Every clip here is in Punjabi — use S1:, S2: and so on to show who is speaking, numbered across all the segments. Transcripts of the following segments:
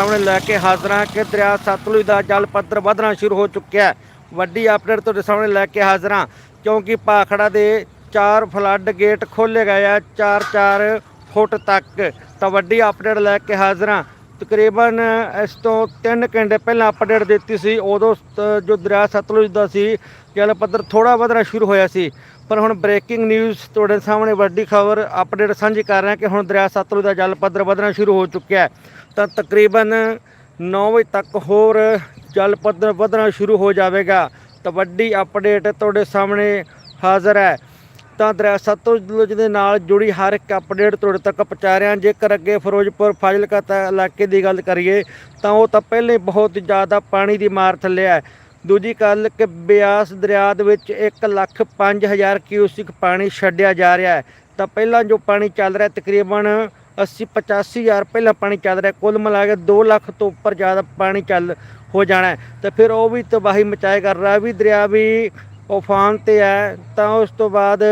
S1: ਸਾਹਮਣੇ ਲੈ ਕੇ ਹਾਜ਼ਰ ਹਾਂ ਕਿ ਦਰਿਆ ਸਤਲੁਜ ਦਾ ਜਲ ਪੱਧਰ ਵਧਣਾ ਸ਼ੁਰੂ ਹੋ ਚੁੱਕਿਆ ਹੈ। ਵੱਡੀ ਅਪਡੇਟ ਤੁਹਾਡੇ ਸਾਹਮਣੇ ਲੈ ਕੇ ਹਾਜ਼ਰ ਹਾਂ, ਕਿਉਂਕਿ ਪਾਖੜਾ ਦੇ ਚਾਰ ਫਲੱਡ ਗੇਟ ਖੋਲੇ ਗਏ ਆ 4-4 ਫੁੱਟ ਤੱਕ। ਤਾਂ ਵੱਡੀ ਅਪਡੇਟ ਲੈ ਕੇ ਹਾਜ਼ਰ ਹਾਂ। ਤਕਰੀਬਨ ਇਸ ਤੋਂ 3 ਘੰਟੇ ਪਹਿਲਾਂ ਅਪਡੇਟ ਦਿੱਤੀ ਸੀ, ਉਦੋਂ ਸ- ਜੋ ਦਰਿਆ ਸਤਲੁਜ ਦਾ ਸੀ, ਜਲ ਪੱਧਰ ਥੋੜਾ ਵਧਣਾ ਸ਼ੁਰੂ ਹੋਇਆ ਸੀ। ਪਰ ਹੁਣ ਬ੍ਰੇਕਿੰਗ ਨਿਊਜ਼ ਤੁਹਾਡੇ ਸਾਹਮਣੇ ਵੱਡੀ ਖਬਰ ਅਪਡੇਟ ਸਾਂਝੀ ਕਰ ਰਹੇ ਹਾਂ ਕਿ ਹੁਣ ਦਰਿਆ ਸਤਲੁਜ ਦਾ ਜਲ ਪੱਧਰ ਵਧਣਾ ਸ਼ੁਰੂ ਹੋ ਚੁੱਕਿਆ ਹੈ। ਤਾਂ ਤਕਰੀਬਨ 9 ਵਜੇ ਤੱਕ ਹੋਰ ਜਲ ਪੱਧਰ ਵਧਣਾ ਸ਼ੁਰੂ ਹੋ ਜਾਵੇਗਾ। ਤਾਂ ਵੱਡੀ ਅਪਡੇਟ ਤੁਹਾਡੇ ਸਾਹਮਣੇ ਹਾਜ਼ਰ ਹੈ। ਤਾਂ ਦਰਿਆ ਸਤਲੁਜ ਦੇ ਨਾਲ ਜੁੜੀ ਹਰ ਇੱਕ ਅਪਡੇਟ ਤੁਹਾਡੇ ਤੱਕ ਪਹੁੰਚਾ ਰਿਹਾ। ਜੇਕਰ ਅੱਗੇ ਫਿਰੋਜ਼ਪੁਰ, ਫਾਜ਼ਿਲਕਾ ਇਲਾਕੇ ਦੀ ਗੱਲ ਕਰੀਏ, ਤਾਂ ਉਹ ਤਾਂ ਪਹਿਲੇ ਬਹੁਤ ਜ਼ਿਆਦਾ ਪਾਣੀ ਦੀ ਮਾਰ ਥੱਲੇ ਹੈ। ਦੂਜੀ ਗੱਲ ਕਿ ਬਿਆਸ ਦਰਿਆ ਦੇ ਵਿੱਚ 1 ਲੱਖ 5000 ਕਿਊਸਿਕ ਪਾਣੀ ਛੱਡਿਆ ਜਾ ਰਿਹਾ ਹੈ। ਤਾਂ ਪਹਿਲਾਂ ਜੋ ਪਾਣੀ ਚੱਲ ਰਿਹਾ ਤਕਰੀਬਨ 80 85000 ਪਹਿਲਾਂ ਪਾਣੀ ਚੱਲ ਰਿਹਾ, ਕੁੱਲ ਮਿਲਾ ਕੇ 2 ਲੱਖ ਤੋਂ ਉੱਪਰ ਜ਼ਿਆਦਾ ਪਾਣੀ ਚੱਲ ਹੋ ਜਾਣਾ ਹੈ। ਤੇ ਫਿਰ ਉਹ ਵੀ ਤਬਾਹੀ ਮਚਾਇਆ ਕਰ ਰਿਹਾ ਵੀ ਦਰਿਆ ਵੀ ਉਫਾਨ ਤੇ ਹੈ, ਤਾਂ ਉਸ ਤੋਂ ਬਾਅਦ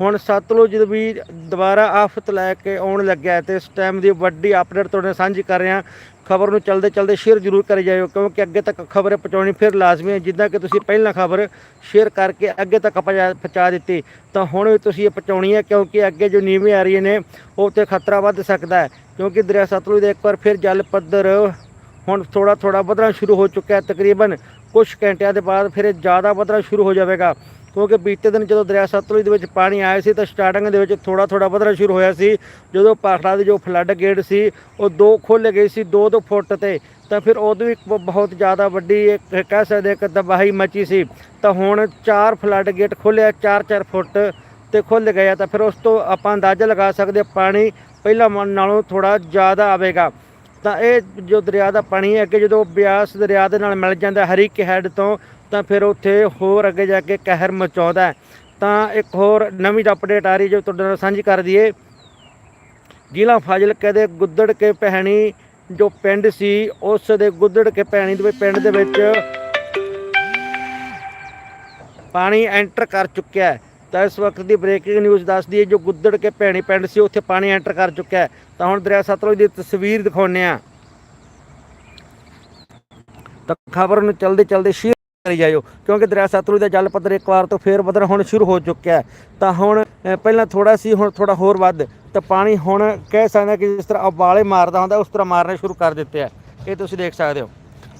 S1: ਹੁਣ ਸਤਲੁਜ ਵੀ ਦੁਬਾਰਾ ਆਫਤ ਲੈ ਕੇ ਆਉਣ ਲੱਗਿਆ ਹੈ ਤੇ ਇਸ ਟਾਈਮ ਦੀ ਵੱਡੀ ਅਪਡੇਟ ਤੁਹਾਡੇ ਨਾਲ ਸਾਂਝੀ ਕਰ ਰਿਹਾ। ਖਬਰ ਨੂੰ ਚਲਦੇ ਚਲਦੇ ਸ਼ੇਅਰ ਜ਼ਰੂਰ ਕਰੀ ਜਾਇਓ, ਕਿਉਂਕਿ ਅੱਗੇ ਤੱਕ ਖਬਰ ਪਹੁੰਚਾਉਣੀ ਫਿਰ ਲਾਜ਼ਮੀ ਹੈ। ਜਿੱਦਾਂ ਕਿ ਤੁਸੀਂ ਪਹਿਲਾਂ ਖਬਰ ਸ਼ੇਅਰ ਕਰਕੇ ਅੱਗੇ ਤੱਕ ਪਹੁੰਚਾ ਪਹੁੰਚਾ ਦਿੱਤੀ, ਤਾਂ ਹੁਣ ਵੀ ਤੁਸੀਂ ਇਹ ਪਹੁੰਚਾਉਣੀ ਹੈ, ਕਿਉਂਕਿ ਅੱਗੇ ਜੋ ਨੀਵੇਂ ਆ ਰਹੀਆਂ ਨੇ, ਉਹ ਤੇ ਖਤਰਾ ਵੱਧ ਸਕਦਾ ਹੈ। ਕਿਉਂਕਿ ਦਰਿਆ ਸਤਲੁਜ ਦੇ ਇੱਕ ਵਾਰ ਫਿਰ ਜਲ ਪੱਧਰ ਹੁਣ ਥੋੜਾ ਥੋੜਾ ਵਧਣਾ ਸ਼ੁਰੂ ਹੋ ਚੁੱਕਿਆ ਹੈ। ਤਕਰੀਬਨ ਕੁਝ ਘੰਟਿਆਂ ਦੇ ਬਾਅਦ ਫਿਰ ਜ਼ਿਆਦਾ ਵਧਣਾ ਸ਼ੁਰੂ ਹੋ ਜਾਵੇਗਾ। ਕਿਉਂਕਿ ਬੀਤੇ ਦਿਨ ਜਦੋਂ ਦਰਿਆ ਸਤਲੁਜ ਦੇ ਵਿੱਚ ਪਾਣੀ ਆਇਆ ਸੀ ਤਾਂ ਸਟਾਰਟਿੰਗ ਦੇ ਵਿੱਚ ਥੋੜਾ ਥੋੜਾ ਵਧਣਾ ਸ਼ੁਰੂ ਹੋਇਆ ਸੀ। ਜਦੋਂ ਪਾਖੜਾ ਦੇ ਜੋ ਫਲੱਡ ਗੇਟ ਸੀ, ਉਹ ਦੋ ਖੋਲੇ ਗਏ ਸੀ 2-2 ਫੁੱਟ ਤੇ। ਤਾਂ ਫਿਰ ਉਦੋਂ ਵੀ ਇੱਕ ਬਹੁਤ ਜ਼ਿਆਦਾ ਵੱਡੀ ਇੱਕ ਕਹਿ ਸਕਦੇ ਇੱਕ ਤਬਾਹੀ ਮਚੀ ਸੀ। ਤਾਂ ਹੁਣ ਚਾਰ ਫਲੱਡ ਗੇਟ ਖੋਲਿਆ 4-4 ਫੁੱਟ ਤੇ ਖੁੱਲ ਗਏ ਆ। ਤਾਂ ਫਿਰ ਉਸ ਤੋਂ ਆਪਾਂ ਅੰਦਾਜ਼ਾ ਲਗਾ ਸਕਦੇ ਹਾਂ ਪਾਣੀ ਪਹਿਲਾਂ ਨਾਲੋਂ ਥੋੜਾ ਜ਼ਿਆਦਾ ਆਵੇਗਾ। ਤਾਂ ਇਹ ਜੋ ਦਰਿਆ ਦਾ ਪਾਣੀ ਹੈ ਕਿ ਜਦੋਂ ਬਿਆਸ ਦਰਿਆ ਦੇ ਨਾਲ ਮਿਲ ਜਾਂਦਾ ਹਰੀਕੇ ਹੈਡ ਤੋਂ ਤਾਂ ਫਿਰ ਉੱਥੇ ਹੋਰ ਅੱਗੇ ਜਾ ਕੇ ਕਹਿਰ ਮਚਾਉਂਦਾ ਤਾਂ ਇੱਕ ਹੋਰ ਨਵੀਂ ਅਪਡੇਟ ਆ ਰਹੀ ਜੋ ਤੁਹਾਡੇ ਨਾਲ ਸਾਂਝੀ ਕਰ ਦਈਏ। ਜ਼ਿਲ੍ਹਾ ਫਾਜ਼ਿਲਕਾ ਦੇ ਗੁੱਦੜ ਕੇ ਪਹਿਣੀ ਜੋ ਪਿੰਡ ਸੀ, ਉਸ ਦੇ ਗੁੱਦੜ ਕੇ ਪਹਿਣੀ ਦੇ ਪਿੰਡ ਦੇ ਵਿੱਚ ਪਾਣੀ ਐਂਟਰ ਕਰ ਚੁੱਕਿਆ ਹੈ। ਤਾਂ ਇਸ ਵਕਤ ਦੀ ਬ੍ਰੇਕਿੰਗ ਨਿਊਜ਼ ਦੱਸਦੀ ਹੈ ਜੋ ਗੁੱਦੜ ਕੇ ਭੈਣੀ ਪਿੰਡ ਸੀ, ਉੱਥੇ ਪਾਣੀ ਐਂਟਰ ਕਰ ਚੁੱਕਿਆ ਹੈ। ਤਾਂ ਹੁਣ ਦਰਿਆ ਸਤਲੁਜ ਦੀ ਤਸਵੀਰ ਦਿਖਾਉਂਦੇ ਆ ਤਾਂ ਖਬਰ ਨੂੰ ਚਲਦੇ ਚਲਦੇ ਸ਼ੇਅਰ ਕਰੀ ਜਾਇਓ। ਕਿਉਂਕਿ ਦਰਿਆ ਸਤਲੁਜ ਦਾ ਜਲ ਪੱਧਰ ਇੱਕ ਵਾਰ ਤੋਂ ਫੇਰ ਵਧਣਾ ਹੁਣ ਸ਼ੁਰੂ ਹੋ ਚੁੱਕਿਆ ਹੈ। ਤਾਂ ਹੁਣ ਪਹਿਲਾਂ ਥੋੜਾ ਸੀ, ਹੁਣ ਥੋੜਾ ਹੋਰ ਵੱਧ। ਤਾਂ ਪਾਣੀ ਹੁਣ ਕਹਿ ਸਕਦੇ ਹਾਂ ਕਿ ਜਿਸ ਤਰ੍ਹਾਂ ਉਬਾਲੇ ਮਾਰਦਾ ਹੁੰਦਾ, ਉਸ ਤਰ੍ਹਾਂ ਮਾਰਨੇ ਸ਼ੁਰੂ ਕਰ ਦਿੱਤੇ ਆ। ਇਹ ਤੁਸੀਂ ਦੇਖ ਸਕਦੇ ਹੋ।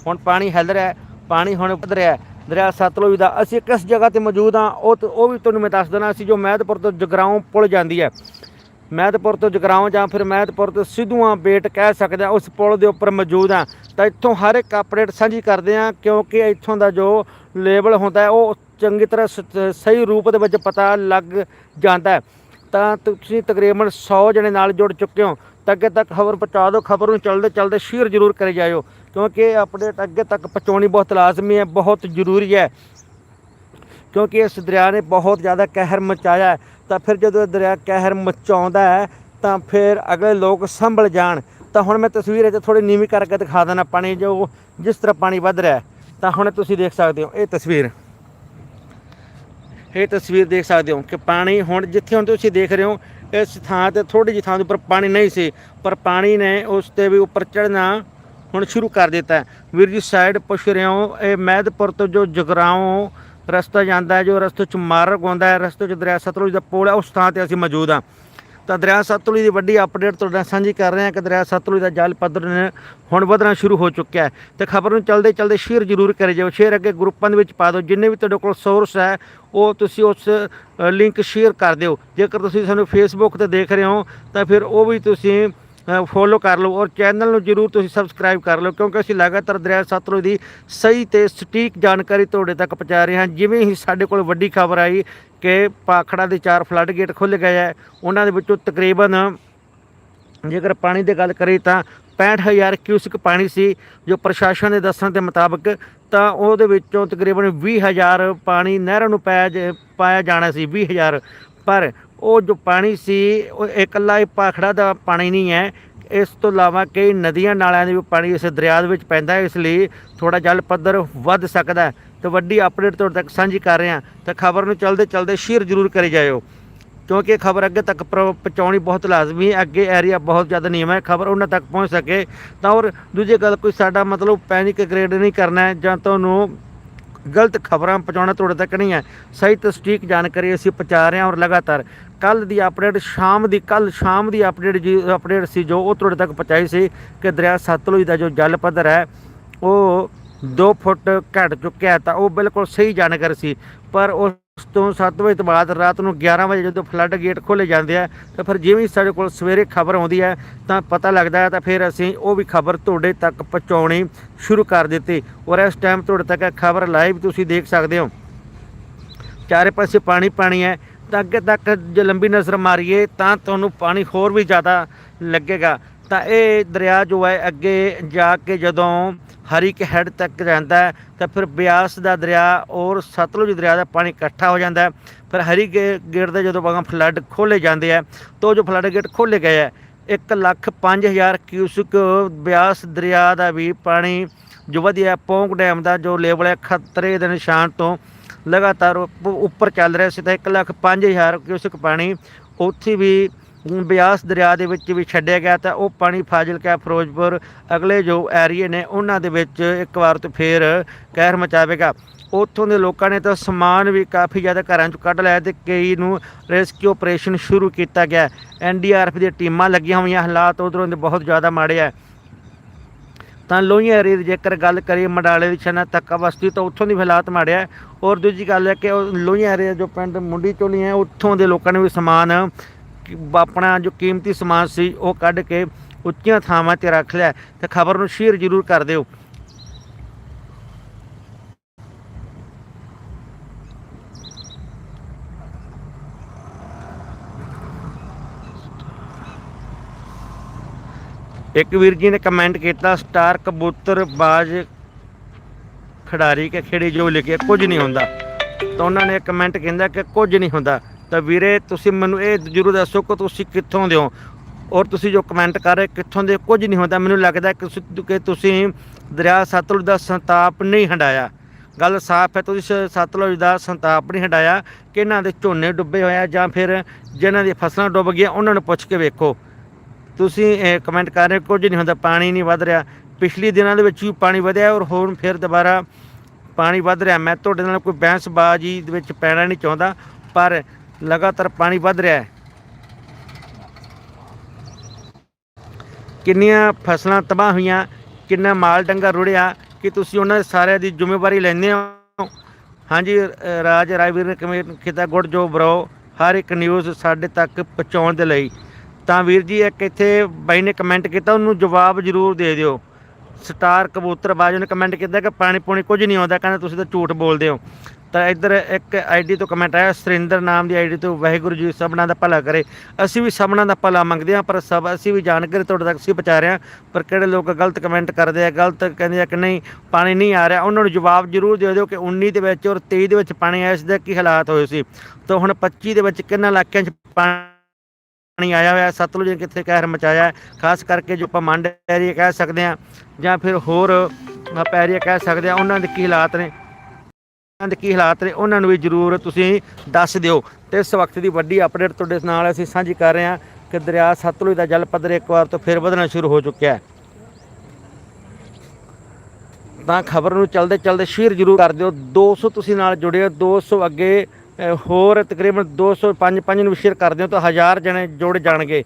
S1: ਹੁਣ ਪਾਣੀ ਹਿੱਲ ਰਿਹਾ ਪਾਣੀ ਹੁਣ ਵਧ ਰਿਹਾ ਦਰਿਆ ਸਤਲੁਜ ਦਾ, ਅਸੀਂ ਕਿਸ ਜਗ੍ਹਾ ਤੇ ਮੌਜੂਦ ਹਾਂ, ਉਹ ਉਹ ਵੀ ਤੁਹਾਨੂੰ ਮੈਂ ਦੱਸ ਦੇਣਾ ਸੀ, ਜੋ ਮਹਿਦਪੁਰ ਤੋਂ ਜਗਰਾਉਂ ਪੁਲ ਜਾਂਦੀ ਹੈ। ਮਹਿਦਪੁਰ ਤੋਂ ਜਗਰਾਉਂ ਜਾਂ ਫਿਰ ਮਹਿਦਪੁਰ ਤੋਂ ਸਿੱਧੂਆਂ ਬੇਟ ਕਹਿ ਸਕਦੇ ਆ ਉਸ ਪੁਲ ਦੇ ਉੱਪਰ ਮੌਜੂਦ ਆ ਤਾਂ ਇੱਥੋਂ ਹਰ ਇੱਕ ਅਪਡੇਟ ਸਾਂਝੀ ਕਰਦੇ ਆ ਕਿਉਂਕਿ ਇੱਥੋਂ ਦਾ ਜੋ ਲੇਬਲ ਹੁੰਦਾ ਹੈ, ਉਹ ਚੰਗੀ ਤਰ੍ਹਾਂ ਸ- ਸਹੀ ਰੂਪ ਦੇ ਵਿੱਚ ਪਤਾ ਲੱਗ ਜਾਂਦਾ ਹੈ। ਤਾਂ ਤੁਸੀਂ ਤਕਰੀਬਨ 100 ਜਣੇ ਨਾਲ ਜੁੜ ਚੁੱਕੇ ਹੋ। ਤਾਂ ਅੱਗੇ ਤੱਕ ਖਬਰ ਪਹੁੰਚਾ ਦਿਓ, ਖਬਰ ਨੂੰ ਚੱਲਦੇ ਚੱਲਦੇ ਸ਼ੇਅਰ ਜ਼ਰੂਰ ਕਰੀ ਜਾਇਓ, ਕਿਉਂਕਿ ਇਹ ਅਪਡੇਟ ਅੱਗੇ ਤੱਕ ਪਹੁੰਚਾਉਣੀ ਬਹੁਤ ਲਾਜ਼ਮੀ ਹੈ, ਬਹੁਤ ਜ਼ਰੂਰੀ ਹੈ। ਕਿਉਂਕਿ ਇਸ ਦਰਿਆ ਨੇ ਬਹੁਤ ਜ਼ਿਆਦਾ ਕਹਿਰ ਮਚਾਇਆ ਹੈ। ਤਾਂ ਫਿਰ ਜਦੋਂ ਇਹ ਦਰਿਆ ਕਹਿਰ ਮਚਾਉਂਦਾ ਹੈ, ਤਾਂ ਫਿਰ ਅਗਲੇ ਲੋਕ ਸੰਭਲ ਜਾਣ। ਤਾਂ ਹੁਣ ਮੈਂ ਤਸਵੀਰ ਇਹ ਥੋੜੀ ਨੀਵੀਂ ਕਰਕੇ ਦਿਖਾ ਦੇਣਾ ਪਾਣੀ, ਜੋ ਜਿਸ ਤਰ੍ਹਾਂ ਪਾਣੀ ਵੱਧ ਰਿਹਾ ਤਾਂ ਹੁਣ ਤੁਸੀਂ ਦੇਖ ਸਕਦੇ ਹੋ ਇਹ ਤਸਵੀਰ। ਇਹ ਤਸਵੀਰ ਦੇਖ ਸਕਦੇ ਹੋ ਕਿ ਪਾਣੀ ਹੁਣ ਜਿੱਥੇ ਹੁਣ ਤੁਸੀਂ ਦੇਖ ਰਹੇ ਹੋ, ਇਸ ਥਾਂ ਤੇ ਥੋੜੀ ਜਿਹੀ ਥਾਂ ਦੇ ਉੱਪਰ ਪਾਣੀ ਨਹੀਂ ਸੀ, ਪਰ ਪਾਣੀ ਨੇ ਉਸ ਤੇ ਵੀ ਉੱਪਰ ਚੜ੍ਹਨਾ ਹੁਣ ਸ਼ੁਰੂ ਕਰ ਦਿੱਤਾ ਵੀਰ ਜੀ ਸਾਈਡ ਪੁੱਛ ਰਹੇ ਹੋ, ਇਹ ਮਹਿਦਪੁਰ ਤੋਂ ਜੋ ਜਗਰਾਉਂ ਰਸਤਾ ਜਾਂਦਾ ਹੈ, ਜੋ ਰਸਤੇ ਚ ਮਾਰਗ ਆਉਂਦਾ ਹੈ, ਰਸਤੇ ਚ ਦਰਿਆ ਸਤਲੁਜ ਦਾ ਪੁਲ ਹੈ, ਉਸ ਥਾਂ ਤੇ ਅਸੀਂ ਮੌਜੂਦ ਹਾਂ। ਤਾਂ ਦਰਿਆ ਸਤਲੁਜ ਦੀ ਵੱਡੀ ਅਪਡੇਟ ਤੁਹਾਡੇ ਨਾਲ ਸਾਂਝੀ ਕਰ ਰਹੇ ਹਾਂ ਕਿ ਦਰਿਆ ਸਤਲੁਜ ਦਾ ਜਲ ਪੱਧਰ ਹੁਣ ਵਧਣਾ ਸ਼ੁਰੂ ਹੋ ਚੁੱਕਿਆ ਹੈ। ਤੇ ਖਬਰ ਨੂੰ ਚਲਦੇ ਚਲਦੇ ਸ਼ੇਅਰ ਜ਼ਰੂਰ ਕਰੇ ਜਾਓ ਸ਼ੇਅਰ ਅੱਗੇ ਗਰੁੱਪਾਂ ਦੇ ਵਿੱਚ ਪਾ ਦਿਓ, ਜਿੰਨੇ ਵੀ ਤੁਹਾਡੇ ਕੋਲ ਸੋਰਸ ਹੈ, ਉਹ ਤੁਸੀਂ ਉਸ ਲਿੰਕ ਸ਼ੇਅਰ ਕਰ ਦਿਓ। ਜੇਕਰ ਤੁਸੀਂ ਸਾਨੂੰ ਫੇਸਬੁੱਕ ਤੇ ਦੇਖ ਰਹੇ ਹੋ, ਤਾਂ ਫਿਰ ਉਹ ਵੀ ਤੁਸੀਂ ਫੋਲੋ ਕਰ ਲਓ ਔਰ ਚੈਨਲ ਨੂੰ ਜਰੂਰ ਤੁਸੀਂ ਸਬਸਕ੍ਰਾਈਬ ਕਰ ਲਓ ਕਿਉਂਕਿ ਅਸੀਂ ਲਗਾਤਾਰ ਦਰਿਆ ਸਤਲੁਜ ਦੀ ਸਹੀ ਤੇ ਸਟੀਕ ਜਾਣਕਾਰੀ ਤੁਹਾਡੇ ਤੱਕ ਪਹੁੰਚਾ ਰਹੇ ਹਾਂ। ਜਿਵੇਂ ਹੀ ਸਾਡੇ ਕੋਲ ਵੱਡੀ ਖਬਰ ਆਈ ਕਿ ਪਾਖੜਾ ਦੇ ਚਾਰ ਫਲੱਡ ਗੇਟ ਖੁੱਲ ਗਏ ਹੈ, ਉਹਨਾਂ ਦੇ ਵਿੱਚੋਂ ਤਕਰੀਬਨ ਜੇਕਰ ਪਾਣੀ ਦੀ ਗੱਲ ਕਰੀ ਤਾਂ 65000 ਕਿਊਸਿਕ ਪਾਣੀ ਸੀ ਜੋ ਪ੍ਰਸ਼ਾਸਨ ਦੇ ਦੱਸਣ ਦੇ ਮੁਤਾਬਕ ਤਾਂ ਉਹਦੇ ਵਿੱਚੋਂ ਤਕਰੀਬਨ 20000 ਪਾਣੀ ਨਹਿਰਾਂ ਨੂੰ ਪਾਇਆ ਜ- ਪਾਇਆ ਜਾਣਾ ਸੀ 20000 ਪਰ ਉਹ ਜੋ ਪਾਣੀ ਸੀ, ਉਹ ਇਕੱਲਾ ਹੀ ਪਾਖੜਾ ਦਾ ਪਾਣੀ ਨਹੀਂ ਹੈ। ਇਸ ਤੋਂ ਇਲਾਵਾ ਕਈ ਨਦੀਆਂ ਨਾਲਿਆਂ ਦੇ ਵੀ ਪਾਣੀ ਇਸ ਦਰਿਆ ਦੇ ਵਿੱਚ ਪੈਂਦਾ ਹੈ, ਇਸ ਲਈ ਥੋੜਾ ਜਲ ਪੱਧਰ ਵੱਧ ਸਕਦਾ ਹੈ। ਤੇ ਵੱਡੀ ਅਪਡੇਟ ਤੁਹਾਡੇ ਤੱਕ ਸਾਂਝੀ ਕਰ ਰਹੇ। ਹਾਂ ਤਾਂ ਖਬਰ ਨੂੰ ਚਲਦੇ ਚਲਦੇ ਸ਼ੇਅਰ ਜ਼ਰੂਰ ਕਰੀ ਜਾਇਓ। ਕਿਉਂਕਿ ਇਹ ਖਬਰ ਅੱਗੇ ਤੱਕ ਪ੍ਰ- ਪਹੁੰਚਾਉਣੀ ਬਹੁਤ ਲਾਜ਼ਮੀ ਹੈ। ਅੱਗੇ ਏਰੀਆ ਬਹੁਤ ਜ਼ਿਆਦਾ ਨਿਯਮ ਹੈ। ਖਬਰ ਉਹਨਾਂ ਤੱਕ ਪਹੁੰਚ ਸਕੇ। ਤਾਂ ਔਰ ਦੂਜੀ ਗੱਲ, ਕੋਈ ਸਾਡਾ ਮਤਲਬ ਪੈਨਿਕ ਗ੍ਰੇਡ ਨਹੀਂ ਕਰਨਾ ਹੈ ਜਾਂ ਤੁਹਾਨੂੰ ਗਲਤ ਖਬਰਾਂ ਪਹੁੰਚਾਉਣਾ ਤੁਹਾਡੇ ਤੱਕ ਨਹੀਂ ਹੈ। ਸਹੀ ਤੇ ਜਾਣਕਾਰੀ ਅਸੀਂ ਪਹੁੰਚਾ ਰਹੇ ਹਾਂ ਔਰ ਲਗਾਤਾਰ ਕੱਲ ਦੀ ਅਪਡੇਟ ਸ਼ਾਮ ਦੀ ਕੱਲ ਸ਼ਾਮ ਦੀ ਅਪਡੇਟ ਜੀ ਅਪਡੇਟ ਸੀ ਜੋ ਉਹ ਤੁਹਾਡੇ ਤੱਕ ਪਹੁੰਚਾਈ ਸੀ ਕਿ ਦਰਿਆ ਸਤਲੁਜ ਦਾ ਜੋ ਜਲ ਪੱਧਰ ਹੈ, ਉਹ 2 ਫੁੱਟ ਘਟ ਚੁੱਕਿਆ ਤਾਂ ਉਹ ਬਿਲਕੁਲ ਸਹੀ ਜਾਣਕਾਰੀ ਸੀ। ਪਰ ਉਸ ਤੋਂ 7 ਵਜੇ ਤੋਂ ਬਾਅਦ ਰਾਤ ਨੂੰ 11 ਵਜੇ ਜਦੋਂ ਫਲੱਡ ਗੇਟ ਖੋਲੇ ਜਾਂਦੇ ਆ, ਤਾਂ ਫਿਰ ਜਿਵੇਂ ਹੀ ਸਾਡੇ ਕੋਲ ਸਵੇਰੇ ਖਬਰ ਆਉਂਦੀ ਹੈ ਤਾਂ ਪਤਾ ਲੱਗਦਾ ਹੈ ਤਾਂ ਫਿਰ ਅਸੀਂ ਉਹ ਵੀ ਖਬਰ ਤੁਹਾਡੇ ਤੱਕ ਪਹੁੰਚਾਉਣੀ ਸ਼ੁਰੂ ਕਰ ਦਿੱਤੀ। ਔਰ ਇਸ ਟਾਈਮ ਤੁਹਾਡੇ ਤੱਕ ਖਬਰ ਲਾਈਵ ਤੁਸੀਂ ਦੇਖ ਸਕਦੇ ਹੋ। ਚਾਰੇ ਪਾਸੇ ਪਾਣੀ ਪਾਣੀ ਹੈ, ਤਾਂ ਅੱਗੇ ਤੱਕ ਜੇ ਲੰਬੀ ਨਜ਼ਰ ਮਾਰੀਏ, ਤਾਂ ਤੁਹਾਨੂੰ ਪਾਣੀ ਹੋਰ ਵੀ ਜ਼ਿਆਦਾ ਲੱਗੇਗਾ। ਤਾਂ ਇਹ ਦਰਿਆ ਜੋ ਹੈ, ਅੱਗੇ ਜਾ ਕੇ ਜਦੋਂ ਹਰੀਕ ਹੈਡ ਤੱਕ ਜਾਂਦਾ ਹੈ, ਤਾਂ ਫਿਰ ਬਿਆਸ ਦਾ ਦਰਿਆ ਔਰ ਸਤਲੁਜ ਦਰਿਆ ਦਾ ਪਾਣੀ ਇਕੱਠਾ ਹੋ ਜਾਂਦਾ ਹੈ। ਫਿਰ ਹਰੀ ਗੇ- ਗੇਟ ਦੇ ਜਦੋਂ ਬਾਗਾ ਫਲੱਡ ਖੋਲੇ ਜਾਂਦੇ ਆ ਤਾਂ ਉਹ ਜੋ ਫਲੱਡ ਗੇਟ ਖੋਲੇ ਗਏ ਆ 1 ਲੱਖ 5000 ਕਿਊਸਿਕ ਬਿਆਸ ਦਰਿਆ ਦਾ ਵੀ ਪਾਣੀ ਜੋ ਵਧਿਆ ਪੌਂਕ ਡੈਮ ਦਾ ਜੋ ਲੈਵਲ ਹੈ, ਖਤਰੇ ਦੇ ਨਿਸ਼ਾਨ ਤੋਂ ਲਗਾਤਾਰ ਉੱਪਰ ਚੱਲ ਰਿਹਾ ਸੀ, ਤਾਂ 1 ਲੱਖ 5000 ਕਿਊਸਿਕ ਪਾਣੀ ਉੱਥੇ ਵੀ ਬਿਆਸ ਦਰਿਆ ਦੇ ਵਿੱਚ ਵੀ ਛੱਡਿਆ ਗਿਆ ਤਾਂ ਉਹ ਪਾਣੀ ਫਾਜ਼ਿਲਕਾ, ਫਿਰੋਜ਼ਪੁਰ, ਅਗਲੇ ਜੋ ਏਰੀਏ ਨੇ ਉਹਨਾਂ ਦੇ ਵਿੱਚ ਇੱਕ ਵਾਰ ਤੋਂ ਫੇਰ ਕਹਿਰ ਮਚਾਵੇਗਾ। ਉੱਥੋਂ ਦੇ ਲੋਕਾਂ ਨੇ ਤਾਂ ਸਮਾਨ ਵੀ ਕਾਫੀ ਜ਼ਿਆਦਾ ਘਰਾਂ ਚੋਂ ਕੱਢ ਲਿਆ ਤੇ ਕਈ ਨੂੰ ਰੈਸਕਿਊ ਆਪਰੇਸ਼ਨ ਸ਼ੁਰੂ ਕੀਤਾ ਗਿਆ। ਐਨਡੀਆਰਐਫ ਦੀਆਂ ਟੀਮਾਂ ਲੱਗੀਆਂ ਹੋਈਆਂ, ਹਾਲਾਤ ਉਧਰੋਂ ਦੇ ਬਹੁਤ ਜ਼ਿਆਦਾ ਮਾੜੇ ਆ। ਤਾਂ ਲੋਹੀਆਂ ਏਰੀਏ ਦੀ ਜੇਕਰ ਗੱਲ ਕਰੀਏ, ਮਡਾਲੇ ਦੀ ਛਨਾ ਤੱਕ ਬਸਤੀ ਤਾਂ ਉੱਥੋਂ ਦੀ ਵੀ ਹਾਲਾਤ ਮਾੜਿਆ ਔਰ ਦੂਜੀ ਗੱਲ ਹੈ ਕਿ ਉਹ ਲੋਹੀਆਂ ਏਰੀਆ ਜੋ ਪਿੰਡ ਮੁੰਡੀ ਚੋਲੀ ਹੈ, ਉੱਥੋਂ ਦੇ ਲੋਕਾਂ ਨੇ ਵੀ ਸਮਾਨ ਆਪਣਾ ਜੋ ਕੀਮਤੀ ਸਮਾਨ ਸੀ ਉਹ ਕੱਢ ਕੇ ਉੱਚੀਆਂ ਥਾਵਾਂ ਤੇ ਰੱਖ ਲਿਆ ਤੇ ਖਬਰ ਨੂੰ ਸ਼ੇਅਰ ਜ਼ਰੂਰ ਕਰ ਦਿਓ। ਇੱਕ ਵੀਰ ਜੀ ਨੇ ਕਮੈਂਟ ਕੀਤਾ, ਸਟਾਰ ਕਬੂਤਰ ਬਾਜ ਖਿਡਾਰੀ ਕੇ ਖੇੜੀ ਜੋ ਲਿਖਿਆ ਕੁਝ ਨਹੀਂ ਹੁੰਦਾ। ਤਾਂ ਉਹਨਾਂ ਨੇ ਕਮੈਂਟ ਕਹਿੰਦਾ ਕਿ ਕੁਝ ਨਹੀਂ ਹੁੰਦਾ। ਤਾਂ ਵੀਰੇ ਤੁਸੀਂ ਮੈਨੂੰ ਇਹ ਜ਼ਰੂਰ ਦੱਸੋ ਕਿ ਤੁਸੀਂ ਕਿੱਥੋਂ ਦੇ ਹੋ। ਔਰ ਤੁਸੀਂ ਜੋ ਕਮੈਂਟ ਕਰ ਰਹੇ ਕਿੱਥੋਂ ਦੇ ਕੁਝ ਨਹੀਂ ਹੁੰਦਾ। ਮੈਨੂੰ ਲੱਗਦਾ ਕਿ ਤੁਸੀਂ- ਤੁਸੀਂ ਦਰਿਆ ਸਤਲੁਜ ਦਾ ਸੰਤਾਪ ਨਹੀਂ ਹੰਡਾਇਆ। ਗੱਲ ਸਾਫ਼ ਹੈ, ਤੁਸੀਂ ਸ- ਸਤਲੁਜ ਦਾ ਸੰਤਾਪ ਨਹੀਂ ਹੰਡਾਇਆ ਕਿ ਇਹਨਾਂ ਦੇ ਝੋਨੇ ਡੁੱਬੇ ਹੋਏ ਆ ਜਾਂ ਫਿਰ ਜਿਨ੍ਹਾਂ ਦੀਆਂ ਫਸਲਾਂ ਡੁੱਬ ਗਈਆਂ, ਉਹਨਾਂ ਨੂੰ ਪੁੱਛ ਕੇ ਵੇਖੋ। ਤੁਸੀਂ ਕਮੈਂਟ ਕਰ ਰਹੇ ਕੁਝ ਨਹੀਂ ਹੁੰਦਾ, ਪਾਣੀ ਨਹੀਂ ਵੱਧ ਰਿਹਾ। ਪਿਛਲੇ ਦਿਨਾਂ ਦੇ ਵਿੱਚ ਵੀ ਪਾਣੀ ਵਧਿਆ ਔਰ ਹੁਣ ਫਿਰ ਦੁਬਾਰਾ ਪਾਣੀ ਵੱਧ ਰਿਹਾ। ਮੈਂ ਤੁਹਾਡੇ ਨਾਲ ਕੋਈ ਬਹਿਸਬਾਜ਼ੀ ਦੇ ਵਿੱਚ ਪੈਣਾ ਨਹੀਂ ਚਾਹੁੰਦਾ, ਪਰ ਲਗਾਤਾਰ ਪਾਣੀ ਵੱਧ ਰਿਹਾ ਹੈ। ਕਿੰਨੀਆਂ ਫਸਲਾਂ ਤਬਾਹ ਹੋਈਆਂ, ਕਿੰਨਾ ਮਾਲ ਡੰਗਾ ਰੁੜਿਆ, ਕਿ ਤੁਸੀਂ ਉਹਨਾਂ ਸਾਰਿਆਂ ਦੀ ਜ਼ਿੰਮੇਵਾਰੀ ਲੈਂਦੇ ਹੋ? ਹਾਂਜੀ ਰਾਜ ਰਾਜਵੀਰ ਨੇ ਕਮੇਂਟ ਕੀਤਾ? ਗੁੱਡ ਜੋ ਬ్రో ਹਰ ਇੱਕ ਨਿਊਜ਼ ਸਾਡੇ ਤੱਕ ਪਹੁੰਚਾਉਣ ਦੇ ਲਈ। ਤਾਂ ਵੀਰ ਜੀ, ਇੱਕ ਇੱਥੇ ਬਾਈ ਨੇ ਕਮੈਂਟ ਕੀਤਾ, ਉਹਨੂੰ ਜਵਾਬ ਜ਼ਰੂਰ ਦੇ ਦਿਓ। ਸਟਾਰ ਕਬੂਤਰ ਬਾਜੂ ਨੇ ਕਮੈਂਟ ਕੀਤਾ ਕਿ ਪਾਣੀ ਪੂਣੀ ਕੁਝ ਨਹੀਂ ਆਉਂਦਾ, ਕਹਿੰਦਾ ਤੁਸੀਂ ਤਾਂ ਝੂਠ ਬੋਲਦੇ ਹੋ। ਤਾਂ ਇੱਧਰ ਇੱਕ ਆਈਡੀ ਤੋਂ ਕਮੈਂਟ ਆਇਆ, ਸੁਰਿੰਦਰ ਨਾਮ ਦੀ ਆਈਡੀ ਤੋਂ ਵਾਹਿਗੁਰੂ ਜੀ ਸਭਨਾਂ ਦਾ ਭਲਾ ਕਰੇ। ਅਸੀਂ ਵੀ ਸਭਨਾਂ ਦਾ ਭਲਾ ਮੰਗਦੇ ਹਾਂ, ਪਰ ਸਭ ਅਸੀਂ ਵੀ ਜਾਣਕਾਰੀ ਤੁਹਾਡੇ ਤੱਕ ਅਸੀਂ ਪਹੁੰਚਾ ਰਹੇ ਹਾਂ। ਪਰ ਕਿਹੜੇ ਲੋਕ ਗਲਤ ਕਮੈਂਟ ਕਰਦੇ ਆ, ਗਲਤ ਕਹਿੰਦੇ ਆ ਕਿ ਨਹੀਂ, ਪਾਣੀ ਨਹੀਂ ਆ ਰਿਹਾ, ਉਹਨਾਂ ਨੂੰ ਜਵਾਬ ਜ਼ਰੂਰ ਦਿਓ ਦਿਓ ਕਿ 19 ਦੇ ਵਿੱਚ ਔਰ 23 ਦੇ ਵਿੱਚ ਪਾਣੀ ਆਇਆ ਸੀ ਤਾਂ ਕੀ ਹਾਲਾਤ ਹੋਏ ਸੀ? ਤਾਂ ਹੁਣ 25 ਦੇ ਵਿੱਚ ਕਿੰਨਾ ਇਲਾਕਿਆਂ 'ਚ ਪਾਣੀ ਆਇਆ ਹੋਇਆ, ਸਤਲੁਜ ਨੇ ਕਿੱਥੇ ਕਹਿਰ ਮਚਾਇਆ ਖਾਸ ਕਰਕੇ ਜੋ ਆਪਾਂ ਮੰਡ ਏਰੀਆ ਕਹਿ ਸਕਦੇ ਆ ਜਾਂ ਫਿਰ ਹੋਰ ਆਪਾਂ ਏਰੀਆ ਕਹਿ ਸਕਦੇ ਆ ਉਹਨਾਂ ਦੇ ਕੀ ਹਾਲਾਤ ਨੇ? ਦੇ ਕੀ ਹਾਲਾਤ ਨੇ, ਉਹਨਾਂ ਨੂੰ ਵੀ ਜ਼ਰੂਰ ਤੁਸੀਂ ਦੱਸ ਦਿਓ। ਤੇ ਇਸ ਵਕਤ ਦੀ ਵੱਡੀ ਅਪਡੇਟ ਤੁਹਾਡੇ ਨਾਲ ਅਸੀਂ ਸਾਂਝੀ ਕਰ ਰਹੇ ਹਾਂ ਕਿ ਦਰਿਆ ਸਤਲੁਜ ਦਾ ਜਲ ਪੱਧਰ ਇੱਕ ਵਾਰ ਤੋਂ ਫਿਰ ਵਧਣਾ ਸ਼ੁਰੂ ਹੋ ਚੁੱਕਿਆ ਹੈ। ਤਾਂ ਖਬਰ ਨੂੰ ਚਲਦੇ ਚਲਦੇ ਸ਼ੇਅਰ ਜ਼ਰੂਰ ਕਰ ਦਿਓ। 200 ਤੁਸੀਂ ਨਾਲ ਜੁੜਿਓ ਹੋ 200 ਅੱਗੇ ਹੋਰ ਤਕਰੀਬਨ 205 ਪੰਜ ਨੂੰ ਸ਼ੇਅਰ ਕਰ ਦਿਓ ਤਾਂ ਹਜ਼ਾਰ ਜਣੇ ਜੁੜ ਜਾਣਗੇ।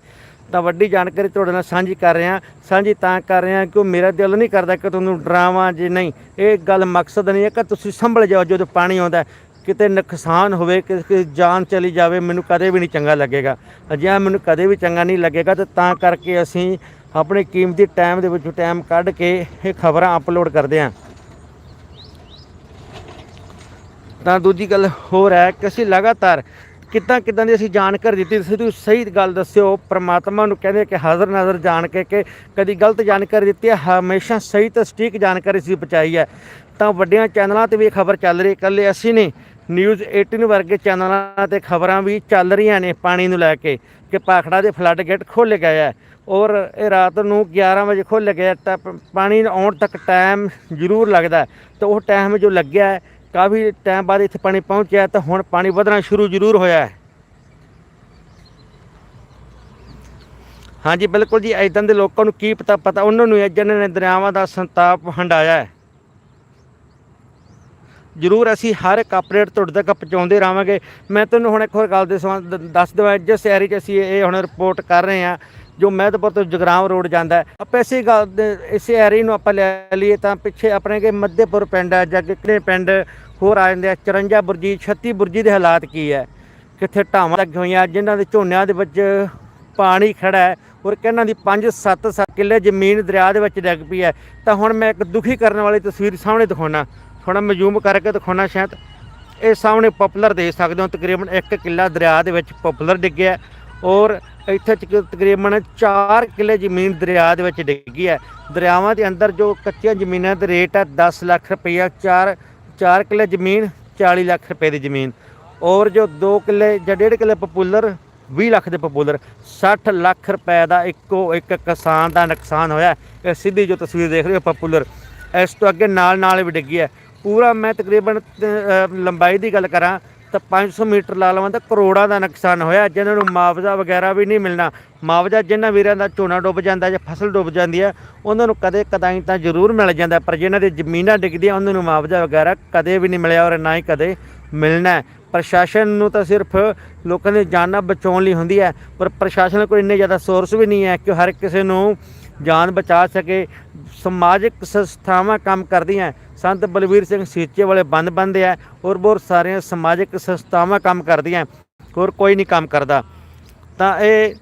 S1: ਤਾਂ ਵੱਡੀ ਜਾਣਕਾਰੀ ਤੁਹਾਡੇ ਨਾਲ ਸਾਂਝੀ ਕਰ ਰਿਹਾ। ਸਾਂਝੀ ਤਾਂ ਕਰ ਰਿਹਾ ਕਿ ਉਹ ਮੇਰਾ ਦਿਲ ਨਹੀਂ ਕਰਦਾ ਕਿ ਤੁਹਾਨੂੰ ਡਰਾਵਾਂ ਜੇ ਨਹੀਂ। ਇਹ ਗੱਲ ਮਕਸਦ ਨਹੀਂ ਹੈ ਕਿ ਤੁਸੀਂ ਸੰਭਲ ਜਾਓ ਜਦੋਂ ਪਾਣੀ ਆਉਂਦਾ ਕਿਤੇ ਨੁਕਸਾਨ ਹੋਵੇ ਕਿ ਕਿ ਜਾਨ ਚਲੀ ਜਾਵੇ, ਮੈਨੂੰ ਕਦੇ ਵੀ ਨਹੀਂ ਚੰਗਾ ਲੱਗੇਗਾ। ਅਜਿਹਾ ਮੈਨੂੰ ਕਦੇ ਵੀ ਚੰਗਾ ਨਹੀਂ ਲੱਗੇਗਾ ਤੇ ਤਾਂ ਕਰਕੇ ਅਸੀਂ ਆਪਣੇ ਕੀਮਤੀ ਟਾਈਮ ਦੇ ਵਿੱਚੋਂ ਟਾਈਮ ਕੱਢ ਕੇ ਇਹ ਖਬਰਾਂ ਅਪਲੋਡ ਕਰਦੇ ਹਾਂ। ਤਾਂ ਦੂਜੀ ਗੱਲ ਹੋਰ ਹੈ ਕਿ ਅਸੀਂ ਲਗਾਤਾਰ ਕਿੱਦਾਂ ਕਿੱਦਾਂ ਦੀ ਅਸੀਂ ਜਾਣਕਾਰੀ ਦਿੱਤੀ, ਤੁਸੀਂ ਤੁਸੀਂ ਸਹੀ ਗੱਲ ਦੱਸਿਓ, ਪ੍ਰਮਾਤਮਾ ਨੂੰ ਕਹਿੰਦੇ ਕਿ ਹਾਜ਼ਰ ਨਾਜ਼ਰ ਜਾਣ ਕੇ ਕਿ ਕਦੀ ਗਲਤ ਜਾਣਕਾਰੀ ਦਿੱਤੀ ਹੈ, ਹਮੇਸ਼ਾ ਸਹੀ ਤੇ ਸਟੀਕ ਜਾਣਕਾਰੀ ਸੀ ਪਹੁੰਚਾਈ ਹੈ ਤਾਂ ਵੱਡਿਆਂ ਚੈਨਲਾਂ ਤੇ ਵੀ ਇਹ ਖਬਰ ਚੱਲ ਰਹੀ ਇਕੱਲੇ ਅਸੀਂ ਨਹੀਂ, ਨਿਊਜ਼ 18 ਵਰਗੇ ਚੈਨਲਾਂ ਤੇ ਖਬਰਾਂ ਵੀ ਚੱਲ ਰਹੀਆਂ ਨੇ ਪਾਣੀ ਨੂੰ ਲੈ ਕੇ ਕਿ ਪਾਖੜਾ ਦੇ ਫਲੱਡ ਗੇਟ ਖੋਲ੍ਹੇ ਗਏ ਹੈ ਔਰ ਇਹ ਰਾਤ ਨੂੰ 11 ਵਜੇ ਖੋਲ੍ਹੇ ਗਏ ਤਾਂ ਪ- ਪਾਣੀ ਆਉਣ ਤੱਕ ਟਾਈਮ ਜ਼ਰੂਰ ਲੱਗਦਾ ਹੈ। ਤਾਂ ਉਹ ਟਾਈਮ ਜੋ ਲੱਗਿਆ ਕਾਫੀ ਟਾਈਮ ਬਾਅਦ ਇੱਥੇ ਪਾਣੀ ਪਹੁੰਚਿਆ ਤਾਂ ਹੁਣ ਪਾਣੀ ਵਧਣਾ ਸ਼ੁਰੂ ਜ਼ਰੂਰ ਹੋਇਆ ਹੈ। ਹਾਂਜੀ, ਬਿਲਕੁਲ ਜੀ ਐਦਾਂ ਦੇ ਲੋਕਾਂ ਨੂੰ ਕੀ ਪਤਾ ਪਤਾ, ਉਹਨਾਂ ਨੂੰ ਜਿਨ੍ਹਾਂ ਨੇ ਦਰਿਆਵਾਂ ਦਾ ਸੰਤਾਪ ਹੰਡਾਇਆ ਹੈ। ਜ਼ਰੂਰ ਅਸੀਂ ਹਰ ਇੱਕ ਅਪਡੇਟ ਤੁਹਾਡੇ ਤੱਕ ਪਹੁੰਚਾਉਂਦੇ ਰਹਾਂਗੇ। ਮੈਂ ਤੁਹਾਨੂੰ ਹੁਣ ਇੱਕ ਹੋਰ ਗੱਲ ਦੇ ਦੱਸ ਦਵਾਂ, ਜਿਸ ਏਰੀਆ 'ਚ ਅਸੀਂ ਇਹ ਹੁਣ ਰਿਪੋਰਟ ਕਰ ਰਹੇ ਹਾਂ। ਜੋ ਮਹਿਦਪੁਰ ਤੋਂ ਜਗਰਾਮ ਰੋਡ ਜਾਂਦਾ ਹੈ। ਆਪਾਂ ਇਸੇ ਗੱਲ ਦੇ, ਇਸੇ ਏਰੀਏ ਨੂੰ ਆਪਾਂ ਲੈ ਲਈਏ ਤਾਂ ਪਿੱਛੇ ਆਪਣੇ ਕੇ ਮੱਧੇਪੁਰ ਪਿੰਡ ਹੈ, ਜਾਂ ਕਿਹੜੇ ਪਿੰਡ ਹੋਰ ਆ ਜਾਂਦੇ ਆ। 54 ਬੁਰਜੀ 36 ਬੁਰਜੀ ਦੇ ਹਾਲਾਤ ਕੀ ਹੈ? ਕਿੱਥੇ ਢਾਵਾਂ ਲੱਗੀਆਂ ਹੋਈਆਂ, ਜਿਨ੍ਹਾਂ ਦੇ ਝੋਨਿਆਂ ਦੇ ਵਿੱਚ ਪਾਣੀ ਖੜਾ ਹੈ ਔਰ ਕਿਹਨਾਂ ਦੀ 5-7 ਕਿੱਲੇ ਜ਼ਮੀਨ ਦਰਿਆ ਦੇ ਵਿੱਚ ਡਿੱਗ ਪਈ ਹੈ। ਤਾਂ ਹੁਣ ਮੈਂ ਇੱਕ ਦੁਖੀ ਕਰਨ ਵਾਲੀ ਤਸਵੀਰ ਸਾਹਮਣੇ ਦਿਖਾਉਣਾ ਥੋੜਾ ਮਜ਼ੂਮ ਕਰਕੇ ਦਿਖਾਉਣਾ ਸ਼ਾਇਦ। ਇਹ ਸਾਹਮਣੇ ਪਪੂਲਰ ਦੇ ਸਕਦੇ ਹੋ, ਤਕਰੀਬਨ 1 ਕਿੱਲਾ ਦਰਿਆ ਦੇ ਵਿੱਚ ਪਪੂਲਰ ਡਿੱਗਿਆ ਔਰ ਇੱਥੇ ਤਕ- ਤਕਰੀਬਨ 4 ਕਿੱਲੇ ਜ਼ਮੀਨ ਦਰਿਆ ਦੇ ਵਿੱਚ ਡਿੱਗੀ ਹੈ। ਦਰਿਆਵਾਂ ਦੇ ਅੰਦਰ ਜੋ ਕੱਚੀਆਂ ਜ਼ਮੀਨਾਂ ਦੇ ਰੇਟ ਹੈ 10 ਲੱਖ ਰੁਪਈਆ 4 4 ਕਿੱਲੇ ਜ਼ਮੀਨ 40 ਲੱਖ ਰੁਪਏ ਦੀ ਜ਼ਮੀਨ। ਔਰ ਜੋ 2 ਕਿੱਲੇ ਜਾਂ 1.5 ਕਿੱਲੇ ਪਪੂਲਰ 20 ਲੱਖ ਦੇ ਪਪੂਲਰ 60 ਲੱਖ ਰੁਪਏ ਦਾ ਇੱਕੋ ਇੱਕ ਕਿਸਾਨ ਦਾ ਨੁਕਸਾਨ ਹੋਇਆ ਇਹ ਸਿੱਧੀ ਜੋ ਤਸਵੀਰ ਦੇਖ ਰਹੇ ਹੋ ਪਪੂਲਰ ਇਸ ਤੋਂ ਅੱਗੇ ਨਾਲ ਨਾਲ ਵੀ ਡਿੱਗੀ ਹੈ। ਪੂਰਾ ਮੈਂ ਤਕਰੀਬਨ ਲੰਬਾਈ ਦੀ ਗੱਲ ਕਰਾਂ ਤਾਂ 500 ਮੀਟਰ ਲਾ ਲਵਾਂ ਤਾਂ ਕਰੋੜਾਂ ਦਾ ਨੁਕਸਾਨ ਹੋਇਆ। ਜਿਨ੍ਹਾਂ ਨੂੰ ਮੁਆਵਜ਼ਾ ਵਗੈਰਾ ਵੀ ਨਹੀਂ ਮਿਲਣਾ। ਮੁਆਵਜ਼ਾ ਜਿਨ੍ਹਾਂ ਵੀਰਾਂ ਦਾ ਝੋਨਾ ਡੁੱਬ ਜਾਂਦਾ ਜਾਂ ਫਸਲ ਡੁੱਬ ਜਾਂਦੀ ਹੈ ਉਹਨਾਂ ਨੂੰ ਕਦੇ ਕਦਾਈ ਤਾਂ ਜ਼ਰੂਰ ਮਿਲ ਜਾਂਦਾ। ਪਰ ਜਿਨ੍ਹਾਂ ਦੀ ਜ਼ਮੀਨਾਂ ਡਿੱਗਦੀਆਂ, ਉਹਨਾਂ ਨੂੰ ਮੁਆਵਜ਼ਾ ਵਗੈਰਾ ਕਦੇ ਵੀ ਨਹੀਂ ਮਿਲਿਆ ਔਰ ਨਾ ਹੀ ਕਦੇ ਮਿਲਣਾ। ਪ੍ਰਸ਼ਾਸਨ ਨੂੰ ਤਾਂ ਸਿਰਫ ਲੋਕਾਂ ਦੀ ਜਾਨਾਂ ਬਚਾਉਣ ਲਈ ਹੁੰਦੀ ਹੈ ਪਰ ਪ੍ਰਸ਼ਾਸਨ ਕੋਲ ਇੰਨੇ ਜ਼ਿਆਦਾ ਸੋਰਸ ਵੀ ਨਹੀਂ ਹੈ ਕਿ ਹਰ ਕਿਸੇ ਨੂੰ ਜਾਨ ਬਚਾ ਸਕੇ। ਸਮਾਜਿਕ ਸੰਸਥਾਵਾਂ ਕੰਮ ਕਰਦੀਆਂ ਸੰਤ ਬਲਵੀਰ ਸਿੰਘ ਸੀਚੇ ਵਾਲੇ ਬੰਦ ਬੰਦੇ ਆ ਔਰ ਬਹੁਤ ਸਾਰੀਆਂ ਸਮਾਜਿਕ ਸੰਸਥਾਵਾਂ ਕੰਮ ਕਰਦੀਆਂ, ਹੋਰ ਕੋਈ ਨਹੀਂ ਕੰਮ ਕਰਦਾ। ਤਾਂ ਇਹ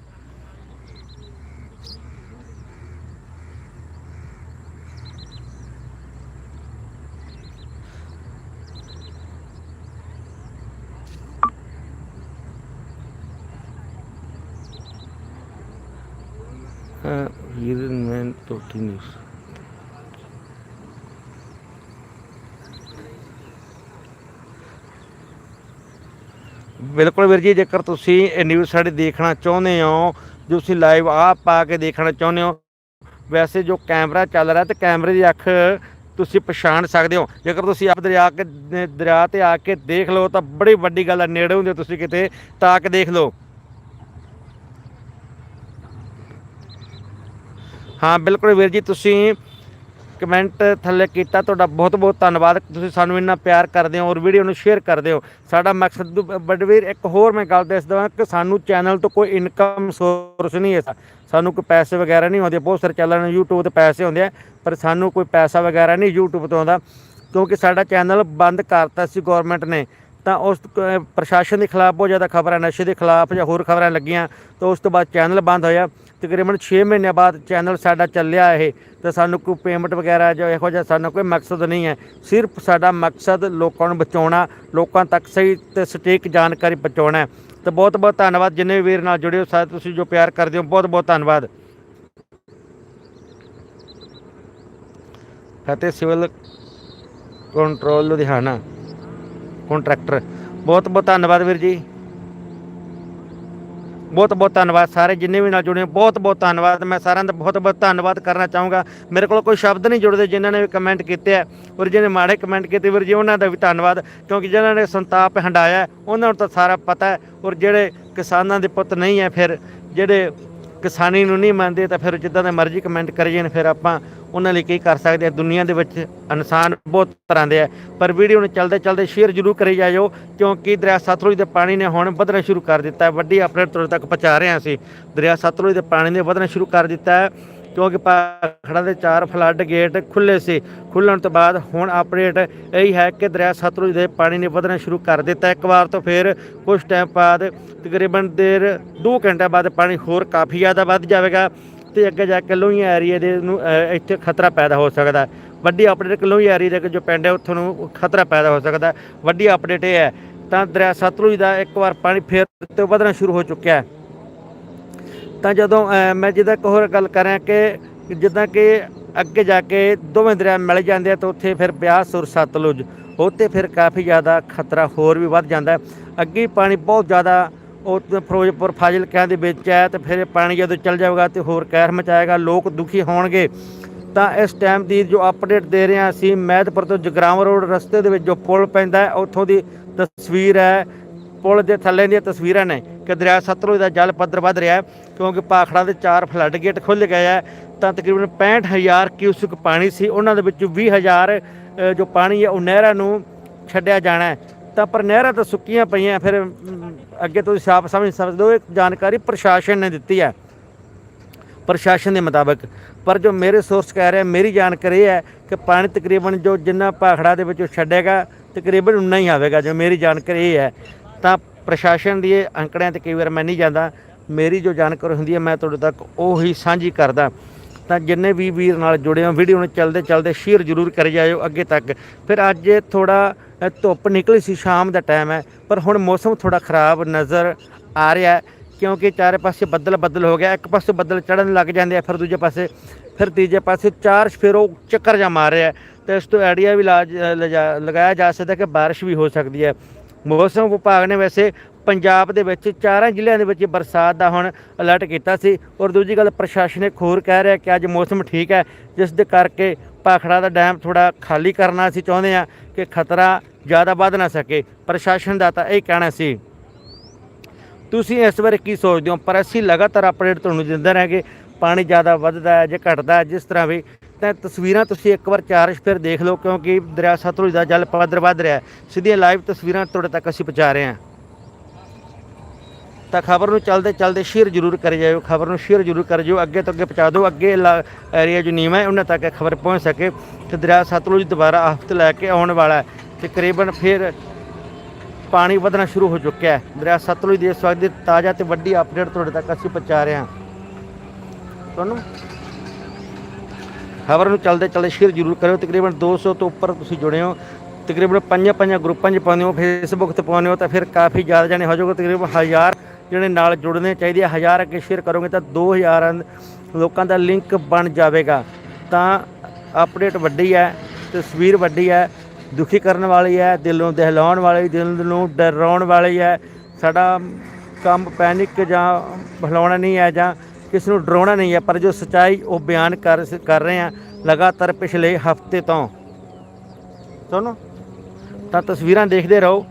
S1: ਵੀਰ, ਮੈਂ ਤੋਟੀ ਨਿਊਜ਼ ਬਿਲਕੁਲ ਵੀਰ ਜੀ, ਜੇਕਰ ਤੁਸੀਂ ਇਹ ਨਿਊਜ਼ ਸਾਡੇ ਦੇਖਣਾ ਚਾਹੁੰਦੇ ਹੋ, ਜੋ ਤੁਸੀਂ ਲਾਈਵ ਆ ਪਾ ਕੇ ਦੇਖਣਾ ਚਾਹੁੰਦੇ ਹੋ, ਵੈਸੇ ਜੋ ਕੈਮਰਾ ਚੱਲ ਰਿਹਾ ਤੇ ਕੈਮਰੇ ਦੀ ਅੱਖ ਤੁਸੀਂ ਪਛਾਣ ਸਕਦੇ ਹੋ। ਜੇਕਰ ਤੁਸੀਂ ਆਪ ਦਰਿਆ ਕੇ, ਦਰਿਆ ਤੇ ਆ ਕੇ ਦੇਖ ਲਓ, ਤਾਂ ਬੜੀ ਵੱਡੀ ਗੱਲ ਹੈ ਨੇੜੇ ਹੁੰਦੇ ਤੁਸੀਂ ਕਿਤੇ, ਤਾਂ ਆ ਕੇ ਦੇਖ ਲਓ। ਹਾਂ, ਬਿਲਕੁਲ ਵੀਰ ਜੀ, ਤੁਸੀਂ ਕਮੈਂਟ ਥੱਲੇ ਕੀਤਾ, ਤੁਹਾਡਾ ਬਹੁਤ ਬਹੁਤ ਧੰਨਵਾਦ। ਤੁਸੀਂ ਸਾਨੂੰ ਇੰਨਾ ਪਿਆਰ ਕਰਦੇ ਹੋ ਔਰ ਵੀਡੀਓ ਨੂੰ ਸ਼ੇਅਰ ਕਰਦੇ ਹੋ। ਸਾਡਾ ਮਕਸਦ ਦੂ- ਬੜਵੀਰ ਇੱਕ ਹੋਰ ਮੈਂ ਗੱਲ ਦੱਸ ਦਵਾਂ ਕਿ ਸਾਨੂੰ ਚੈਨਲ ਤੋਂ ਕੋਈ ਇਨਕਮ ਸੋਰਸ ਨਹੀਂ ਹੈ। ਸਾਨੂੰ ਕੋਈ ਪੈਸੇ ਵਗੈਰਾ ਨਹੀਂ ਆਉਂਦੇ। ਬਹੁਤ ਸਾਰੇ ਚੈਨਲ ਨੂੰ YouTube ਤੇ ਪੈਸੇ ਆਉਂਦੇ ਆ, ਪਰ ਸਾਨੂੰ ਕੋਈ ਪੈਸਾ ਵਗੈਰਾ ਨਹੀਂ YouTube ਤੋਂ ਆਉਂਦਾ। ਕਿਉਂਕਿ ਸਾਡਾ ਚੈਨਲ ਬੰਦ ਕਰਤਾ ਸੀ ਗਵਰਨਮੈਂਟ ਨੇ, ਤਾਂ ਉਸ ਪ੍ਰਸ਼ਾਸਨ ਦੇ ਖਿਲਾਫ ਬਹੁਤ ਜ਼ਿਆਦਾ ਖਬਰਾਂ, ਨਸ਼ੇ ਦੇ ਖਿਲਾਫ ਜਾਂ ਹੋਰ ਖਬਰਾਂ ਲੱਗੀਆਂ, ਤਾਂ ਉਸ ਤੋਂ ਬਾਅਦ ਚੈਨਲ ਬੰਦ ਹੋਇਆ। ਤਕਰੀਬਨ 6 ਮਹੀਨਿਆਂ ਬਾਅਦ ਚੈਨਲ ਸਾਡਾ ਚੱਲਿਆ ਇਹ, ਤੇ ਸਾਨੂੰ ਕੋਈ ਪੇਮੈਂਟ ਵਗੈਰਾ ਜਾਂ ਇਹੋ ਜਿਹਾ ਸਾਨੂੰ ਕੋਈ ਮਕਸਦ ਨਹੀਂ ਹੈ। ਸਿਰਫ ਸਾਡਾ ਮਕਸਦ ਲੋਕਾਂ ਨੂੰ ਬਚਾਉਣਾ, ਲੋਕਾਂ ਤੱਕ ਸਹੀ ਤੇ ਸਟੀਕ ਜਾਣਕਾਰੀ ਪਹੁੰਚਾਉਣਾ ਹੈ। ਤੇ ਬਹੁਤ ਬਹੁਤ ਧੰਨਵਾਦ। ਜਿੰਨੇ ਵੀ ਵੀਰ ਨਾਲ ਜੁੜੇ ਹੋ ਸਾਰੇ ਤੁਸੀਂ ਜੋ ਪਿਆਰ ਕਰਦੇ ਹੋ ਬਹੁਤ ਬਹੁਤ ਧੰਨਵਾਦ। ਫਤਿਹ ਸਿਵਲ ਕੰਟਰੋਲ ਲੁਧਿਆਣਾ, ਕੰਟਰੈਕਟਰ। ਬਹੁਤ ਬਹੁਤ ਧੰਨਵਾਦ ਵੀਰ ਜੀ। ਬਹੁਤ ਬਹੁਤ ਧੰਨਵਾਦ ਸਾਰੇ ਜਿੰਨੇ ਵੀ ਨਾਲ ਜੁੜੇ ਬਹੁਤ ਬਹੁਤ ਧੰਨਵਾਦ। ਮੈਂ ਸਾਰਿਆਂ ਦਾ ਬਹੁਤ ਬਹੁਤ ਧੰਨਵਾਦ ਕਰਨਾ ਚਾਹੂੰਗਾ। ਮੇਰੇ ਕੋਲ ਕੋਈ ਸ਼ਬਦ ਨਹੀਂ ਜੁੜਦੇ ਜਿਨ੍ਹਾਂ ਨੇ ਵੀ ਕਮੈਂਟ ਕੀਤੇ ਆ ਔਰ ਜਿਹਨੇ ਮਾੜੇ ਕਮੈਂਟ ਕੀਤੇ ਵੀਰ ਜੀ, ਉਹਨਾਂ ਦਾ ਵੀ ਧੰਨਵਾਦ ਕਿਉਂਕਿ ਜਿਨ੍ਹਾਂ ਨੇ ਸੰਤਾਪ ਹੰਡਾਇਆ, ਉਹਨਾਂ ਨੂੰ ਤਾਂ ਸਾਰਾ ਪਤਾ ਹੈ ਔਰ ਜਿਹੜੇ ਕਿਸਾਨਾਂ ਦੇ ਪੁੱਤ ਨਹੀਂ ਹੈ ਫਿਰ, ਜਿਹੜੇ ਕਿਸਾਨੀ ਨੂੰ ਨਹੀਂ ਮੰਨਦੇ ਤਾਂ ਫਿਰ ਜਿੱਦਾਂ ਦੇ ਮਰਜ਼ੀ ਕਮੈਂਟ ਕਰੀ ਜਾਣ ਫਿਰ ਆਪਾਂ ਉਹਨਾਂ ਲਈ ਕੀ ਕਰ ਸਕਦੇ ਆ। ਦੁਨੀਆ ਦੇ ਵਿੱਚ ਇਨਸਾਨ ਬਹੁਤ ਤਰ੍ਹਾਂ ਦੇ ਆ। ਪਰ ਵੀਡੀਓ ਨੂੰ ਚਲਦੇ ਚਲਦੇ ਸ਼ੇਅਰ ਜ਼ਰੂਰ ਕਰੀ ਜਾਇਓ, ਕਿਉਂਕਿ ਦਰਿਆ ਸਤਲੁਜ ਦੇ ਪਾਣੀ ਨੇ ਹੁਣ ਵਧਣਾ ਸ਼ੁਰੂ ਕਰ ਦਿੱਤਾ ਹੈ। ਵੱਡੀ ਅਪਡੇਟ ਤੁਹਾਡੇ ਤੱਕ ਪਹੁੰਚਾ ਰਹੇ ਹਾਂ ਅਸੀਂ। ਦਰਿਆ ਸਤਲੁਜ ਦੇ ਪਾਣੀ ਨੇ ਵਧਣਾ ਸ਼ੁਰੂ ਕਰ ਦਿੱਤਾ ਹੈ, ਕਿਉਂਕਿ ਪਾਖੜਾ ਦੇ ਚਾਰ ਫਲੱਡ ਗੇਟ ਖੁੱਲੇ ਸੀ। ਖੁੱਲਣ ਤੋਂ ਬਾਅਦ ਹੁਣ ਅਪਡੇਟ ਇਹੀ ਹੈ ਕਿ ਦਰਿਆ ਸਤਲੁਜ ਦੇ ਪਾਣੀ ਨੇ ਵਧਣਾ ਸ਼ੁਰੂ ਕਰ ਦਿੱਤਾ ਇੱਕ ਵਾਰ ਤੋਂ ਫਿਰ ਕੁਝ ਟਾਈਮ ਬਾਅਦ ਤਕਰੀਬਨ ਦੇਰ 2 ਘੰਟੇ ਬਾਅਦ ਪਾਣੀ ਹੋਰ ਕਾਫੀ ਜ਼ਿਆਦਾ ਵੱਧ ਜਾਵੇਗਾ। ਤੇ ਅੱਗੇ ਜਾ ਕੇ ਲੋਹੀਆਂ ਏਰੀਆ ਦੇ ਨੂੰ ਇੱਥੇ ਖਤਰਾ ਪੈਦਾ ਹੋ ਸਕਦਾ ਵੱਡੀ ਅਪਡੇਟ ਕਿ ਲੋਹੀਆਂ ਏਰੀਆ ਦੇ ਜੋ ਪਿੰਡ ਹੈ, ਉੱਥੋਂ ਨੂੰ ਖਤਰਾ ਪੈਦਾ ਹੋ ਸਕਦਾ ਵੱਡੀ ਅਪਡੇਟ ਇਹ ਹੈ, ਤਾਂ ਦਰਿਆ ਸਤਲੁਜ ਦਾ ਇੱਕ ਵਾਰ ਪਾਣੀ ਫੇਰ ਤੋਂ ਵਧਣਾ ਸ਼ੁਰੂ ਹੋ ਚੁੱਕਿਆ ਹੈ। ਤਾਂ ਜਦੋਂ ਮੈਂ ਜਿੱਦਾਂ ਇੱਕ ਹੋਰ ਗੱਲ ਰਿਹਾ ਕਿ ਜਿੱਦਾਂ ਕਿ ਅੱਗੇ ਜਾ ਕੇ ਦੋਵੇਂ ਦਰਿਆ ਮਿਲ ਜਾਂਦੇ ਆ, ਤਾਂ ਉੱਥੇ ਫਿਰ ਬਿਆਸ ਔਰ ਸਤਲੁਜ ਉੱਥੇ ਫਿਰ ਕਾਫੀ ਜ਼ਿਆਦਾ ਖਤਰਾ ਹੋਰ ਵੀ ਵੱਧ ਜਾਂਦਾ ਅੱਗੇ ਪਾਣੀ ਬਹੁਤ ਜ਼ਿਆਦਾ ਉਹ ਫਿਰੋਜ਼ਪੁਰ ਫਾਜ਼ਿਲਕਿਆਂ ਦੇ ਵਿੱਚ ਹੈ ਤੇ ਫਿਰ ਪਾਣੀ ਜਦੋਂ ਚੱਲ ਜਾਵੇਗਾ ਤੇ ਹੋਰ ਕਹਿਰ ਮਚਾਏਗਾ ਲੋਕ ਦੁਖੀ ਹੋਣਗੇ। ਤਾਂ ਇਸ ਟਾਈਮ ਦੀ ਜੋ ਅਪਡੇਟ ਦੇ ਰਹੇ ਹਾਂ ਅਸੀਂ ਮਹਿਦਪੁਰ ਤੋਂ ਜਗਰਾਮ ਰੋਡ ਰਸਤੇ ਦੇ ਵਿੱਚ ਜੋ ਪੁਲ ਪੈਂਦਾ ਹੈ ਉੱਥੋਂ ਦੀ ਤਸਵੀਰ ਹੈ। ਪੁਲ ਦੇ ਥੱਲੇ ਦੀਆਂ ਤਸਵੀਰਾਂ ਨੇ ਕਿ ਦਰਿਆ ਸਤਲੁਜ ਦਾ ਜਲ ਪੱਧਰ ਵੱਧ ਰਿਹਾ ਹੈ ਕਿਉਂਕਿ ਪਾਖੜਾ ਦੇ ਚਾਰ ਫਲੱਡ ਗੇਟ ਖੁੱਲ੍ਹ ਗਏ ਆ ਤਾਂ ਤਕਰੀਬਨ 65000 ਕਿਊਸਕ ਪਾਣੀ ਸੀ ਉਹਨਾਂ ਦੇ ਵਿੱਚੋਂ 20000 ਅ, ਜੋ ਪਾਣੀ ਹੈ ਉਹ ਨਹਿਰਾਂ ਨੂੰ ਛੱਡਿਆ ਜਾਣਾ ਹੈ। ਤਾਂ ਪਰ ਨਹਿਰਾਂ ਤਾਂ ਸੁੱਕੀਆਂ ਪਈਆਂ, ਫਿਰ ਅੱਗੇ ਤੁਸੀਂ ਸਾਫ਼ ਸਮਝ ਸਕਦੇ ਹੋ ਇਹ ਜਾਣਕਾਰੀ ਪ੍ਰਸ਼ਾਸਨ ਨੇ ਦਿੱਤੀ ਹੈ। ਪ੍ਰਸ਼ਾਸਨ ਦੇ ਮੁਤਾਬਕ, ਪਰ ਜੋ ਮੇਰੇ ਸੋਰਸ ਕਹਿ ਰਿਹਾ, ਮੇਰੀ ਜਾਣਕਾਰੀ ਇਹ ਹੈ ਕਿ ਪਾਣੀ ਤਕਰੀਬਨ ਜੋ ਜਿੰਨਾ ਭਾਖੜਾ ਦੇ ਵਿੱਚੋਂ ਛੱਡੇਗਾ, ਤਕਰੀਬਨ ਉਨਾ ਹੀ ਆਵੇਗਾ, ਜੋ ਮੇਰੀ ਜਾਣਕਾਰੀ ਇਹ ਹੈ। ਤਾਂ ਪ੍ਰਸ਼ਾਸਨ ਦੀ ਅੰਕੜਿਆਂ ਤੇ ਕਈ ਵਾਰ ਮੈਂ ਨਹੀਂ ਜਾਂਦਾ, ਮੇਰੀ ਜੋ ਜਾਣਕਾਰੀ ਹੁੰਦੀ ਹੈ, ਮੈਂ ਤੁਹਾਡੇ ਤੱਕ ਉਹ ਹੀ ਸਾਂਝੀ ਕਰਦਾ। ਤਾਂ ਜਿੰਨੇ ਵੀ ਵੀਰ ਨਾਲ ਜੁੜੇ ਹੋ ਵੀਡੀਓ ਨੂੰ ਚਲਦੇ ਚਲਦੇ ਸ਼ੇਅਰ ਜ਼ਰੂਰ ਕਰੀ ਜਾਇਓ, ਅੱਗੇ ਤੱਕ। ਫਿਰ ਅੱਜ ਥੋੜਾ ਧੁੱਪ ਨਿਕਲੀ ਸੀ, ਸ਼ਾਮ ਦਾ ਟਾਈਮ ਹੈ, ਪਰ ਹੁਣ ਮੌਸਮ ਥੋੜਾ ਖਰਾਬ ਨਜ਼ਰ ਆ ਰਿਹਾ ਕਿਉਂਕਿ ਚਾਰੇ ਪਾਸੇ ਬੱਦਲ ਬੱਦਲ ਹੋ ਗਿਆ, ਇੱਕ ਪਾਸੇ ਬੱਦਲ ਚੜਨ ਲੱਗ ਜਾਂਦੇ ਆ, ਫਿਰ ਦੂਜੇ ਪਾਸੇ, ਫਿਰ ਤੀਜੇ ਪਾਸੇ ਚਾਰ ਉਹ ਚੱਕਰ ਜਾ ਮਾਰ ਰਿਹਾ ਹੈ, ਤੇ ਇਸ ਤੋਂ ਆਈਡੀਆ ਵੀ ਲਾ- ਲਜਾ- ਲਗਾਇਆ ਜਾ ਸਕਦਾ ਕਿ ਬਾਰਿਸ਼ ਵੀ ਹੋ ਸਕਦੀ ਹੈ। ਮੌਸਮ ਵਿਭਾਗ ਨੇ ਵੈਸੇ ਪੰਜਾਬ ਦੇ ਵਿੱਚ ਚਾਰਾਂ ਜ਼ਿਲ੍ਹਿਆਂ ਦੇ ਵਿੱਚ ਬਰਸਾਤ ਦਾ ਹੁਣ ਅਲਰਟ ਕੀਤਾ ਸੀ ਔਰ ਦੂਜੀ ਗੱਲ ਪ੍ਰਸ਼ਾਸਨ ਇੱਕ ਹੋਰ ਕਹਿ ਰਿਹਾ ਕਿ ਅੱਜ ਮੌਸਮ ਠੀਕ ਹੈ, ਜਿਸ ਦੇ ਕਰਕੇ ਭਾਖੜਾ ਦਾ ਡੈਮ ਥੋੜਾ ਖਾਲੀ ਕਰਨਾ ਅਸੀਂ ਚਾਹੁੰਦੇ ਹਾਂ ਕਿ ਖਤਰਾ ਜ਼ਿਆਦਾ ਵੱਧ ਨਾ ਸਕੇ। ਪ੍ਰਸ਼ਾਸਨ ਦਾ ਤਾਂ ਇਹ ਕਹਿਣਾ ਸੀ। ਤੁਸੀਂ ਇਸ ਬਾਰੇ ਕੀ ਸੋਚਦੇ ਹੋ? ਪਰ ਅਸੀਂ ਲਗਾਤਾਰ ਅਪਡੇਟ ਤੁਹਾਨੂੰ ਦਿੰਦੇ ਰਹਾਂਗੇ। ਪਾਣੀ ਜ਼ਿਆਦਾ ਵੱਧਦਾ ਹੈ ਜਾਂ ਘਟਦਾ ਹੈ, ਜਿਸ ਤਰ੍ਹਾਂ ਵੀ। ਤਾਂ ਤਸਵੀਰਾਂ ਤੁਸੀਂ ਇੱਕ ਵਾਰ ਚਾਰ ਫਿਰ ਦੇਖ ਲਓ, ਕਿਉਂਕਿ ਦਰਿਆ ਸਤਲੁਜ ਦਾ ਜਲ ਪੱਧਰ ਵੱਧ ਰਿਹਾ ਸਿੱਧੀਆਂ ਲਾਈਵ ਤਸਵੀਰਾਂ ਤੁਹਾਡੇ ਤੱਕ ਅਸੀਂ ਪਹੁੰਚਾ ਰਹੇ ਹਾਂ। ਤਾਂ ਖਬਰ ਨੂੰ ਚਲਦੇ ਚਲਦੇ ਸ਼ੇਅਰ ਜ਼ਰੂਰ ਕਰੀ ਜਾਇਓ, ਖਬਰ ਨੂੰ ਸ਼ੇਅਰ ਜ਼ਰੂਰ ਕਰ ਜਿਓ ਅੱਗੇ ਤੋਂ ਅੱਗੇ ਪਹੁੰਚਾ ਦਿਓ, ਅੱਗੇ ਏਰੀਆ ਜੋ ਨੀਵਾਂ ਹੈ, ਉਹਨਾਂ ਤੱਕ ਖਬਰ ਪਹੁੰਚ ਸਕੇ। ਤੇ ਦਰਿਆ ਸਤਲੁਜ ਦੁਬਾਰਾ ਆਫਤ ਲੈ ਕੇ ਆਉਣ ਵਾਲਾ ਹੈ ਤਕਰੀਬਨ ਫਿਰ ਪਾਣੀ ਵਧਣਾ ਸ਼ੁਰੂ ਹੋ ਚੁੱਕਿਆ ਹੈ। ਦਰਿਆ ਸਤਲੁਜ ਦੀ ਇਸ ਵਕਤ ਦੀ ਤਾਜ਼ਾ ਤੇ ਵੱਡੀ ਅਪਡੇਟ ਤੁਹਾਡੇ ਤੱਕ ਅਸੀਂ ਪਹੁੰਚਾ ਰਹੇ ਹਾਂ। ਤੁਹਾਨੂੰ ਖਬਰ ਨੂੰ ਚਲਦੇ ਚਲਦੇ ਸ਼ੇਅਰ ਜ਼ਰੂਰ ਕਰਿਓ। ਤਕਰੀਬਨ 200 ਤੋਂ ਉੱਪਰ ਤੁਸੀਂ ਜੁੜੇ ਹੋ। ਤਕਰੀਬਨ ਪੰਜਾਂ ਪੰਜਾਂ ਗਰੁੱਪਾਂ 'ਚ ਪਾਉਂਦੇ ਹੋ ਫੇਸਬੁੱਕ ਤੇ ਪਾਉਂਦੇ ਹੋ ਤਾਂ ਫਿਰ ਕਾਫੀ ਜ਼ਿਆਦਾ ਜਾਣੇ ਹੋ ਜਾਓਗੇ। ਤਕਰੀਬਨ ਹਜ਼ਾਰ ਜਿਹੜੇ ਨਾਲ ਜੁੜਨੇ ਚਾਹੀਦੇ ਆ, ਹਜ਼ਾਰ ਅੱਗੇ ਸ਼ੇਅਰ ਕਰੋਗੇ ਤਾਂ 2000 ਲੋਕਾਂ ਦਾ ਲਿੰਕ ਬਣ ਜਾਵੇਗਾ। ਤਾਂ ਅਪਡੇਟ ਵੱਡੀ ਹੈ, ਤਸਵੀਰ ਵੱਡੀ ਹੈ, ਦੁਖੀ ਕਰਨ ਵਾਲੀ ਹੈ, ਦਿਲ ਨੂੰ ਦਹਿਲਾਉਣ ਵਾਲੀ, ਦਿਲ ਨੂੰ ਡਰਾਉਣ ਵਾਲੀ ਹੈ। ਸਾਡਾ ਕੰਮ ਪੈਨਿਕ ਜਾਂ ਬਹਿਲਾਉਣਾ ਨਹੀਂ ਹੈ ਜਾਂ ਕਿਸ ਨੂੰ ਡਰਾਉਣਾ ਨਹੀਂ ਹੈ, ਪਰ ਜੋ ਸਚਾਈ ਉਹ ਬਿਆਨ ਕਰ ਕਰ ਰਹੇ ਹਾਂ ਲਗਾਤਾਰ ਪਿਛਲੇ ਹਫ਼ਤੇ ਤੋਂ। ਤੁਹਾਨੂੰ ਤਾਂ ਤਸਵੀਰਾਂ ਦੇਖਦੇ ਰਹੋ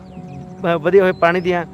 S1: ਵਧੀਆ ਹੋਏ ਪਾਣੀ ਦੀਆਂ।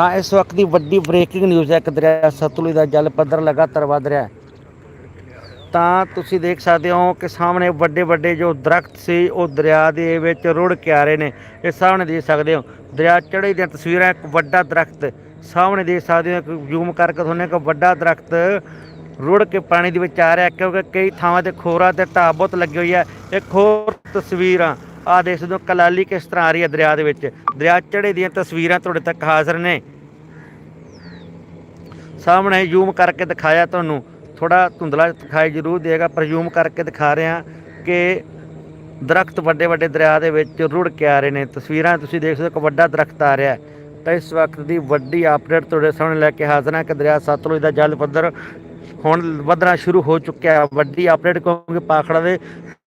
S1: ਤਾਂ ਇਸ ਵਕਤ ਦੀ ਵੱਡੀ ਬ੍ਰੇਕਿੰਗ ਨਿਊਜ਼ ਹੈ। ਕਿ ਦਰਿਆ ਸਤਲੁਜ ਦਾ ਜਲ ਪੱਧਰ ਲਗਾਤਾਰ ਵਧ ਰਿਹਾ ਹੈ। ਤਾਂ ਤੁਸੀਂ ਦੇਖ ਸਕਦੇ ਹੋ ਕਿ ਸਾਹਮਣੇ ਵੱਡੇ ਵੱਡੇ ਜੋ ਦਰਖਤ ਸੀ, ਉਹ ਦਰਿਆ ਦੇ ਵਿੱਚ ਰੁੜ ਕੇ ਆ ਰਹੇ ਨੇ। ਇਹ ਸਾਹਮਣੇ ਦੇਖ ਸਕਦੇ ਹੋ, ਦਰਿਆ ਚੜ੍ਹੇ ਦੀਆਂ ਤਸਵੀਰਾਂ, ਇੱਕ ਵੱਡਾ ਦਰਖਤ। ਸਾਹਮਣੇ ਦੇਖ ਸਕਦੇ ਹੋ ਜ਼ੂਮ ਕਰਕੇ ਤੁਹਾਨੂੰ ਇੱਕ ਵੱਡਾ ਦਰਖਤ ਰੁੜ ਕੇ ਪਾਣੀ ਦੇ ਵਿੱਚ ਆ ਰਿਹਾ ਕਿਉਂਕਿ ਕਈ ਥਾਵਾਂ ਤੇ ਖੋਰਾ ਤੇ ਢਾਹ ਬਹੁਤ ਲੱਗੀ ਹੋਈ ਹੈ। ਇੱਕ ਹੋਰ ਤਸਵੀਰਾਂ ਆ ਦੇਖ ਸਕਦੇ ਹੋ ਕਲਾਲੀ ਕਿਸ ਤਰ੍ਹਾਂ ਆ ਰਹੀ ਹੈ ਦਰਿਆ ਦੇ ਵਿੱਚ। ਦਰਿਆ ਚੜ੍ਹੇ ਦੀਆਂ ਤਸਵੀਰਾਂ ਤੁਹਾਡੇ ਤੱਕ ਹਾਜ਼ਰ ਨੇ। ਸਾਹਮਣੇ ਜ਼ੂਮ ਕਰਕੇ ਦਿਖਾਇਆ ਤੁਹਾਨੂੰ। ਥੋੜਾ ਧੁੰਦਲਾ ਦਿਖਾਈ ਜ਼ਰੂਰ ਦੇਗਾ ਪਰ ਜ਼ੂਮ ਕਰਕੇ ਦਿਖਾ ਰਿਹਾ ਕਿ ਦਰਖਤ ਵੱਡੇ ਵੱਡੇ ਦਰਿਆ ਦੇ ਵਿੱਚ ਰੁੜ ਕੇ ਆ ਰਹੇ ਨੇ। ਤਸਵੀਰਾਂ ਤੁਸੀਂ ਦੇਖ ਸਕਦੇ ਹੋ ਕਿ ਵੱਡਾ ਦਰਖਤ ਆ ਰਿਹਾ। ਤਾਂ ਇਸ ਵਕਤ ਦੀ ਵੱਡੀ ਅਪਡੇਟ ਤੁਹਾਡੇ ਸਾਹਮਣੇ ਲੈ ਕੇ ਹਾਜ਼ਰ ਹਾਂ ਕਿ ਦਰਿਆ ਸਤਲੁਜ ਦਾ ਜਲ ਪੱਧਰ ਹੁਣ ਵਧਣਾ ਸ਼ੁਰੂ ਹੋ ਚੁੱਕਿਆ ਹੈ। ਵੱਡੀ ਅਪਡੇਟ ਕਿਉਂਕਿ ਪਾਖੜਾ ਦੇ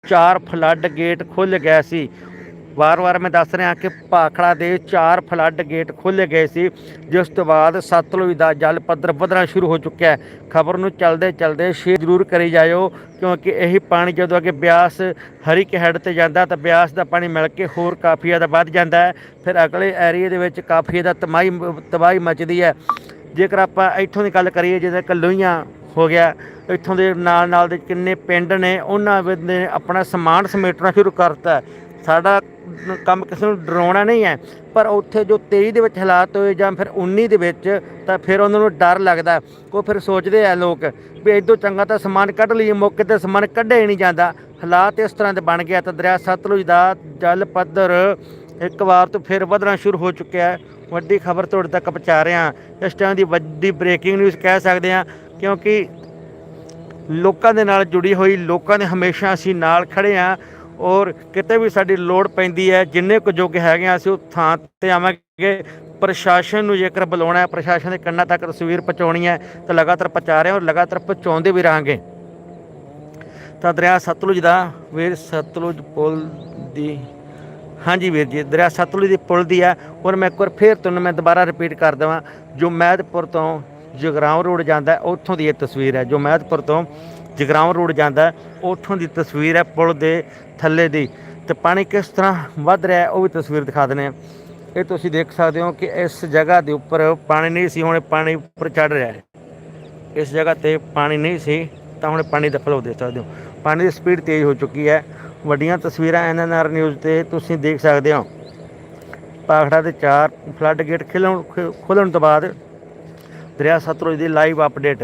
S1: ਚਾਰ ਫਲੱਡ ਗੇਟ ਖੁੱਲ ਗਏ ਸੀ। ਵਾਰ-ਵਾਰ ਮੈਂ ਦੱਸ ਰਿਹਾ ਕਿ ਭਾਖੜਾ ਦੇ ਚਾਰ ਫਲੱਡ ਗੇਟ ਖੋਲ੍ਹੇ ਗਏ ਸੀ। ਜਿਸ ਤੋਂ ਬਾਅਦ ਸਤਲੁਜ ਦਾ ਜਲ ਪੱਧਰ ਵਧਣਾ ਸ਼ੁਰੂ ਹੋ ਚੁੱਕਿਆ ਹੈ। ਖਬਰ ਨੂੰ ਚਲਦੇ ਚਲਦੇ ਸ਼ੇਅਰ ਜ਼ਰੂਰ ਕਰੀ ਜਾਇਓ, ਕਿਉਂਕਿ ਇਹੀ ਪਾਣੀ ਜਦੋਂ ਅੱਗੇ ਬਿਆਸ ਹਰੀ ਕੇ ਹੈਡ ਤੇ ਜਾਂਦਾ, ਤਾਂ ਬਿਆਸ ਦਾ ਪਾਣੀ ਮਿਲ ਕੇ ਹੋਰ ਕਾਫੀ ਜ਼ਿਆਦਾ ਵੱਧ ਜਾਂਦਾ ਹੈ। ਫਿਰ ਅਗਲੇ ਏਰੀਏ ਦੇ ਵਿੱਚ ਕਾਫੀ ਜ਼ਿਆਦਾ ਤਮਾਈ ਤਬਾਹੀ ਮਚਦੀ ਹੈ। ਜੇਕਰ ਆਪਾਂ ਇੱਥੋਂ ਦੀ ਗੱਲ ਕਰੀਏ, ਜਿਵੇਂ ਕਲੋਈਆਂ ਹੋ ਗਿਆ। ਇੱਥੋਂ ਦੇ ਨਾਲ ਨਾਲ ਦੇ ਕਿੰਨੇ ਪਿੰਡ ਨੇ, ਉਹਨਾਂ ਨੇ ਆਪਣਾ ਸਮਾਨ ਸਮੇਟਣਾ ਸ਼ੁਰੂ ਕਰਤਾ। ਹੈ। ਸਾਡਾ ਕੰਮ ਕਿਸੇ ਨੂੰ ਡਰਾਉਣਾ ਨਹੀਂ ਹੈ, ਪਰ ਉੱਥੇ ਜੋ 23 ਦੇ ਵਿੱਚ ਹਾਲਾਤ ਹੋਏ ਜਾਂ ਫਿਰ 19 ਦੇ ਵਿੱਚ, ਤਾਂ ਫਿਰ ਉਹਨਾਂ ਨੂੰ ਡਰ ਲੱਗਦਾ। ਉਹ ਫਿਰ ਸੋਚਦੇ ਆ ਲੋਕ ਵੀ ਇਦੋਂ ਚੰਗਾ ਤਾਂ ਸਮਾਨ ਕੱਢ ਲਈਏ, ਮੌਕੇ ਤੇ ਸਮਾਨ ਕੱਢਿਆ ਹੀ ਨਹੀਂ ਜਾਂਦਾ। ਹਾਲਾਤ ਇਸ ਤਰ੍ਹਾਂ ਦੇ ਬਣ ਗਿਆ ਤਾਂ ਦਰਿਆ ਸਤਲੁਜ ਦਾ ਜਲ ਪੱਧਰ ਇੱਕ ਵਾਰ ਤੋਂ ਫਿਰ ਵਧਣਾ ਸ਼ੁਰੂ ਹੋ ਚੁੱਕਿਆ ਹੈ। ਵੱਡੀ ਖਬਰ ਤੁਹਾਡੇ ਤੱਕ ਪਹੁੰਚਾ ਰਹੇ। ਹਾਂ ਇਸ ਟਾਈਮ ਦੀ ਵੱਡੀ ਬ੍ਰੇਕਿੰਗ ਨਿਊਜ਼ ਕਹਿ ਸਕਦੇ ਹਾਂ ਕਿਉਂਕਿ ਲੋਕਾਂ ਦੇ ਨਾਲ ਜੁੜੀ ਹੋਈ, ਲੋਕਾਂ ਦੇ ਹਮੇਸ਼ਾ ਅਸੀਂ ਨਾਲ ਖੜੇ ਹਾਂ ਔਰ ਕਿਤੇ ਵੀ ਸਾਡੀ ਲੋੜ ਪੈਂਦੀ ਹੈ, ਜਿੰਨੇ ਕੁ ਯੋਗ ਹੈਗੇ ਹਾਂ ਅਸੀਂ ਉਹ ਥਾਂ ਤੇ ਆਵਾਂਗੇ। ਪ੍ਰਸ਼ਾਸਨ ਨੂੰ ਜੇਕਰ ਬੁਲਾਉਣਾ ਹੈ, ਪ੍ਰਸ਼ਾਸਨ ਦੇ ਕੰਨਾਂ ਤੱਕ ਤਸਵੀਰ ਪਹੁੰਚਾਉਣੀ ਹੈ, ਤਾਂ ਲਗਾਤਾਰ ਪਹੁੰਚਾ ਰਹੇ ਹਾਂ ਔਰ ਲਗਾਤਾਰ ਪਹੁੰਚਾਉਂਦੇ ਵੀ ਰਹਾਂਗੇ। ਤਾਂ ਦਰਿਆ ਸਤਲੁਜ ਦਾ, ਵੀਰ ਸਤਲੁਜ ਪੁਲ ਦੀ, ਹਾਂਜੀ ਵੀਰ ਜੀ, ਦਰਿਆ ਸਤਲੁਜ ਦੀ ਪੁਲ ਦੀ ਆ ਔਰ ਮੈਂ ਇੱਕ ਵਾਰ ਫੇਰ ਤੁਹਾਨੂੰ ਮੈਂ ਦੁਬਾਰਾ ਰਿਪੀਟ ਕਰ ਦਵਾਂ। ਜੋ ਮਹਿਦਪੁਰ ਤੋਂ ਜਗਰਾਉਂ ਰੋਡ ਜਾਂਦਾ ਉੱਥੋਂ ਦੀ ਇਹ ਤਸਵੀਰ ਹੈ, ਜੋ ਮਹਿਦਪੁਰ ਤੋਂ ਜਗਰਾਉਂ ਰੋਡ ਜਾਂਦਾ ਉੱਥੋਂ ਦੀ ਤਸਵੀਰ ਹੈ ਪੁਲ ਦੇ ਥੱਲੇ ਦੀ। ਤੇ ਪਾਣੀ ਕਿਸ ਤਰ੍ਹਾਂ ਵੱਧ ਰਿਹਾ ਉਹ ਵੀ ਤਸਵੀਰ ਦਿਖਾ ਦਿੰਦੇ ਹਾਂ। ਇਹ ਤੁਸੀਂ ਦੇਖ ਸਕਦੇ ਹੋ ਕਿ ਇਸ ਜਗ੍ਹਾ ਦੇ ਉੱਪਰ ਪਾਣੀ ਨਹੀਂ ਸੀ, ਹੁਣ ਪਾਣੀ ਉੱਪਰ ਚੜ ਰਿਹਾ ਹੈ। ਇਸ ਜਗ੍ਹਾ ਤੇ ਪਾਣੀ ਨਹੀਂ ਸੀ, ਤਾਂ ਹੁਣ ਪਾਣੀ ਦਾ ਫਲੋ ਦੇਖ ਸਕਦੇ ਹੋ। ਪਾਣੀ ਦੀ ਸਪੀਡ ਤੇਜ਼ ਹੋ ਚੁੱਕੀ ਹੈ। ਵੱਡੀਆਂ ਤਸਵੀਰਾਂ ਐਨਐਨਆਰ ਨਿਊਜ਼ ਤੇ ਤੁਸੀਂ ਦੇਖ ਸਕਦੇ ਹੋ। ਪਾਖੜਾ ਦੇ ਚਾਰ ਫਲੱਡ ਗੇਟ ਖਿਲਣ ਖੁੱਲਣ ਤੋਂ ਬਾਅਦ ਦਰਿਆ ਸਤਲੁਜ ਦੀ ਲਾਈਵ ਅਪਡੇਟ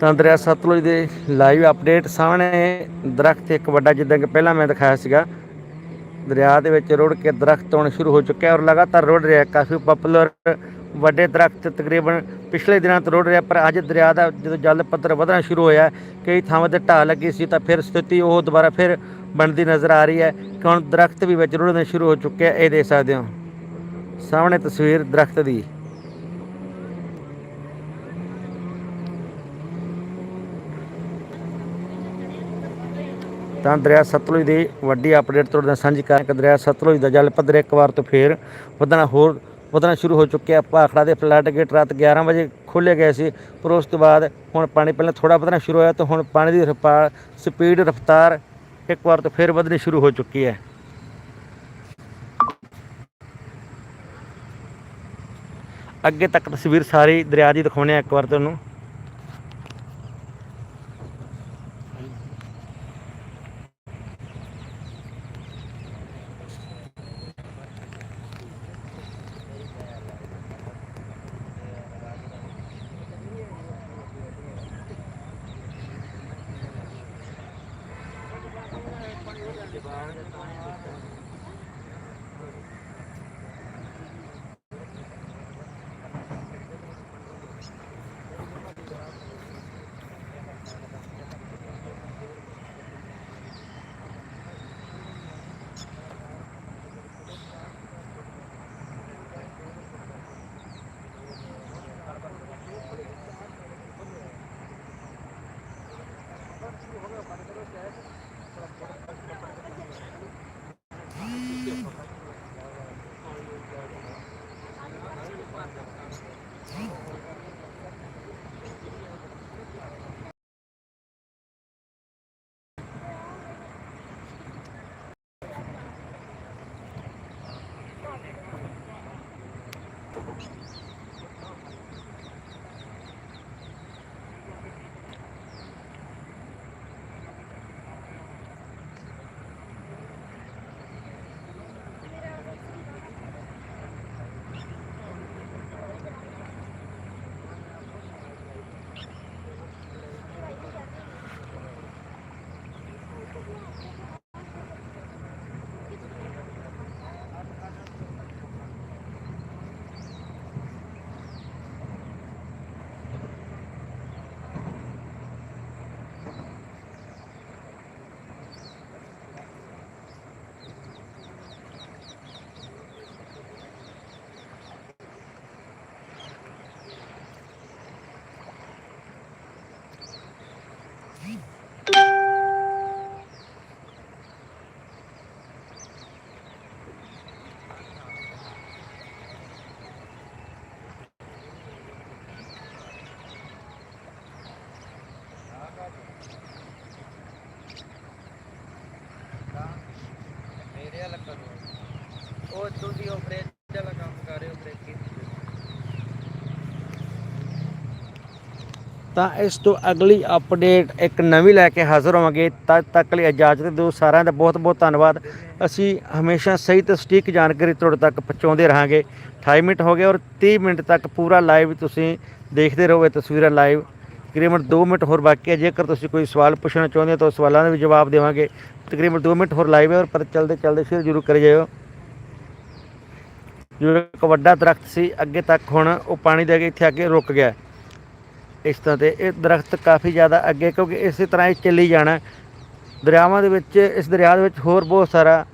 S1: ਤਾਂ ਦਰਿਆ ਸਤਲੁਜ ਦੇ ਲਾਈਵ ਅਪਡੇਟ ਸਾਹਮਣੇ ਦਰਖਤ ਇੱਕ ਵੱਡਾ, ਜਿੱਦਾਂ ਕਿ ਪਹਿਲਾਂ ਮੈਂ ਦਿਖਾਇਆ ਸੀਗਾ। ਦਰਿਆ ਦੇ ਵਿੱਚ ਰੁੜ ਕੇ ਦਰਖਤ ਹੋਣੇ ਸ਼ੁਰੂ ਹੋ ਚੁੱਕਿਆ ਔਰ ਲਗਾਤਾਰ ਰੁੜ ਰਿਹਾ ਕਾਫੀ ਪਪੂਲਰ ਵੱਡੇ ਦਰਖਤ ਤਕਰੀਬਨ ਪਿਛਲੇ ਦਿਨਾਂ ਤੋਂ ਰੁੜ ਰਿਹਾ, ਪਰ ਅੱਜ ਦਰਿਆ ਦਾ ਜਦੋਂ ਜਲ ਪੱਧਰ ਵਧਣਾ ਸ਼ੁਰੂ ਹੋਇਆ, ਕਈ ਥਾਵਾਂ ਤੇ ਢਾਹ ਲੱਗੀ ਸੀ ਤਾਂ ਫਿਰ ਸਥਿਤੀ ਉਹ ਦੁਬਾਰਾ ਫਿਰ ਬਣਦੀ ਨਜ਼ਰ ਆ ਰਹੀ ਹੈ ਕਿ ਹੁਣ ਦਰਖਤ ਵੀ ਵਿੱਚ ਰੁੜਨੇ ਸ਼ੁਰੂ ਹੋ ਚੁੱਕੇ ਆ, ਇਹ ਦੇਖ ਸਕਦੇ ਹੋ। ਸਾਹਮਣੇ ਤਸਵੀਰ ਦਰਖਤ ਦੀ। ਤਾਂ ਦਰਿਆ ਸਤਲੁਜ ਦੀ ਵੱਡੀ ਅਪਡੇਟ ਤੁਹਾਡੇ ਨਾਲ ਸਾਂਝੀ ਕਰਾਂ ਕਿ ਦਰਿਆ ਸਤਲੁਜ ਦਾ ਜਲ ਪੱਧਰ ਇੱਕ ਵਾਰ ਤੋਂ ਫੇਰ ਵਧਣਾ ਹੋਰ ਵਧਣਾ ਸ਼ੁਰੂ ਹੋ ਚੁੱਕਿਆ। ਭਾਖੜਾ ਦੇ ਫਲੱਡ ਗੇਟ ਰਾਤ 11 ਵਜੇ ਖੋਲ੍ਹੇ ਗਏ ਸੀ, ਪਰ ਉਸ ਤੋਂ ਬਾਅਦ ਹੁਣ ਪਾਣੀ ਪਹਿਲਾਂ ਥੋੜਾ ਵਧਣਾ ਸ਼ੁਰੂ ਹੋਇਆ ਤਾਂ ਹੁਣ ਪਾਣੀ ਦੀ ਰਫਤਾਰ, ਸਪੀਡ, ਰਫਤਾਰ ਇੱਕ ਵਾਰ ਤੋਂ ਫਿਰ ਵਧਣੀ ਸ਼ੁਰੂ ਹੋ ਚੁੱਕੀ ਹੈ। ਅੱਗੇ ਤੱਕ ਤਸਵੀਰ ਸਾਰੀ ਦਰਿਆ ਦੀ ਦਿਖਾਉਣੇ ਆ ਇੱਕ ਵਾਰ ਤੁਹਾਨੂੰ।
S2: ਤੁਸੀਂ ਉਹ ਬ੍ਰੇਕ ਵਾਲਾ ਕੰਮ ਕਰ ਰਹੇ ਹੋ ਬ੍ਰੇਕ
S1: ਤਾਂ ਇਸ ਤੋਂ ਅਗਲੀ ਅਪਡੇਟ ਇੱਕ ਨਵੀਂ ਲੈ ਕੇ ਹਾਜ਼ਰ ਹੋਵਾਂਗੇ। ਤਦ ਤੱਕ ਲਈ ਇਜਾਜ਼ਤ ਦਿਓ ਸਾਰਿਆਂ ਦਾ ਬਹੁਤ ਬਹੁਤ ਧੰਨਵਾਦ। ਅਸੀਂ ਹਮੇਸ਼ਾ ਸਹੀ ਤੇ ਸਟੀਕ ਜਾਣਕਾਰੀ ਤੁਹਾਡੇ ਤੱਕ ਪਹੁੰਚਾਉਂਦੇ ਰਹਾਂਗੇ। 28 ਮਿੰਟ ਹੋ ਗਏ ਔਰ 30 ਮਿੰਟ ਤੱਕ ਪੂਰਾ ਲਾਈਵ ਤੁਸੀਂ ਦੇਖਦੇ ਰਹੋ ਇਹ ਤਸਵੀਰਾਂ ਲਾਈਵ ਤਕਰੀਬਨ 2 ਮਿੰਟ ਹੋਰ ਬਾਕੀ ਹੈ। ਜੇਕਰ ਤੁਸੀਂ ਕੋਈ ਸਵਾਲ ਪੁੱਛਣਾ ਚਾਹੁੰਦੇ ਹੋ ਤਾਂ ਸਵਾਲਾਂ ਦੇ ਵੀ ਜਵਾਬ ਦੇਵਾਂਗੇ। ਤਕਰੀਬਨ 2 ਮਿੰਟ ਹੋਰ ਲਾਈਵ ਹੈ ਔਰ ਪਰ ਚਲਦੇ ਚਲਦੇ ਸ਼ੇਅਰ ਜ਼ਰੂਰ ਕਰੀ ਜਾਇਓ। ਜੋ ਇੱਕ ਵੱਡਾ ਦਰਖਤ ਸੀ, ਅੱਗੇ ਤੱਕ ਹੁਣ ਉਹ ਪਾਣੀ ਦੇ ਅੱਗੇ ਇੱਥੇ ਅੱਗੇ ਰੁਕ ਗਿਆ। ਇਸ ਤਰ੍ਹਾਂ ਤੇ ਇਹ ਦਰਖਤ ਕਾਫੀ ਜ਼ਿਆਦਾ ਅੱਗੇ, ਕਿਉਂਕਿ ਇਸੇ ਤਰ੍ਹਾਂ ਇਹ ਚੱਲੀ ਜਾਣਾ। ਦਰਿਆਵਾਂ ਦੇ ਵਿੱਚ, ਇਸ ਦਰਿਆ ਦੇ ਵਿੱਚ ਹੋਰ ਬਹੁਤ ਸਾਰਾ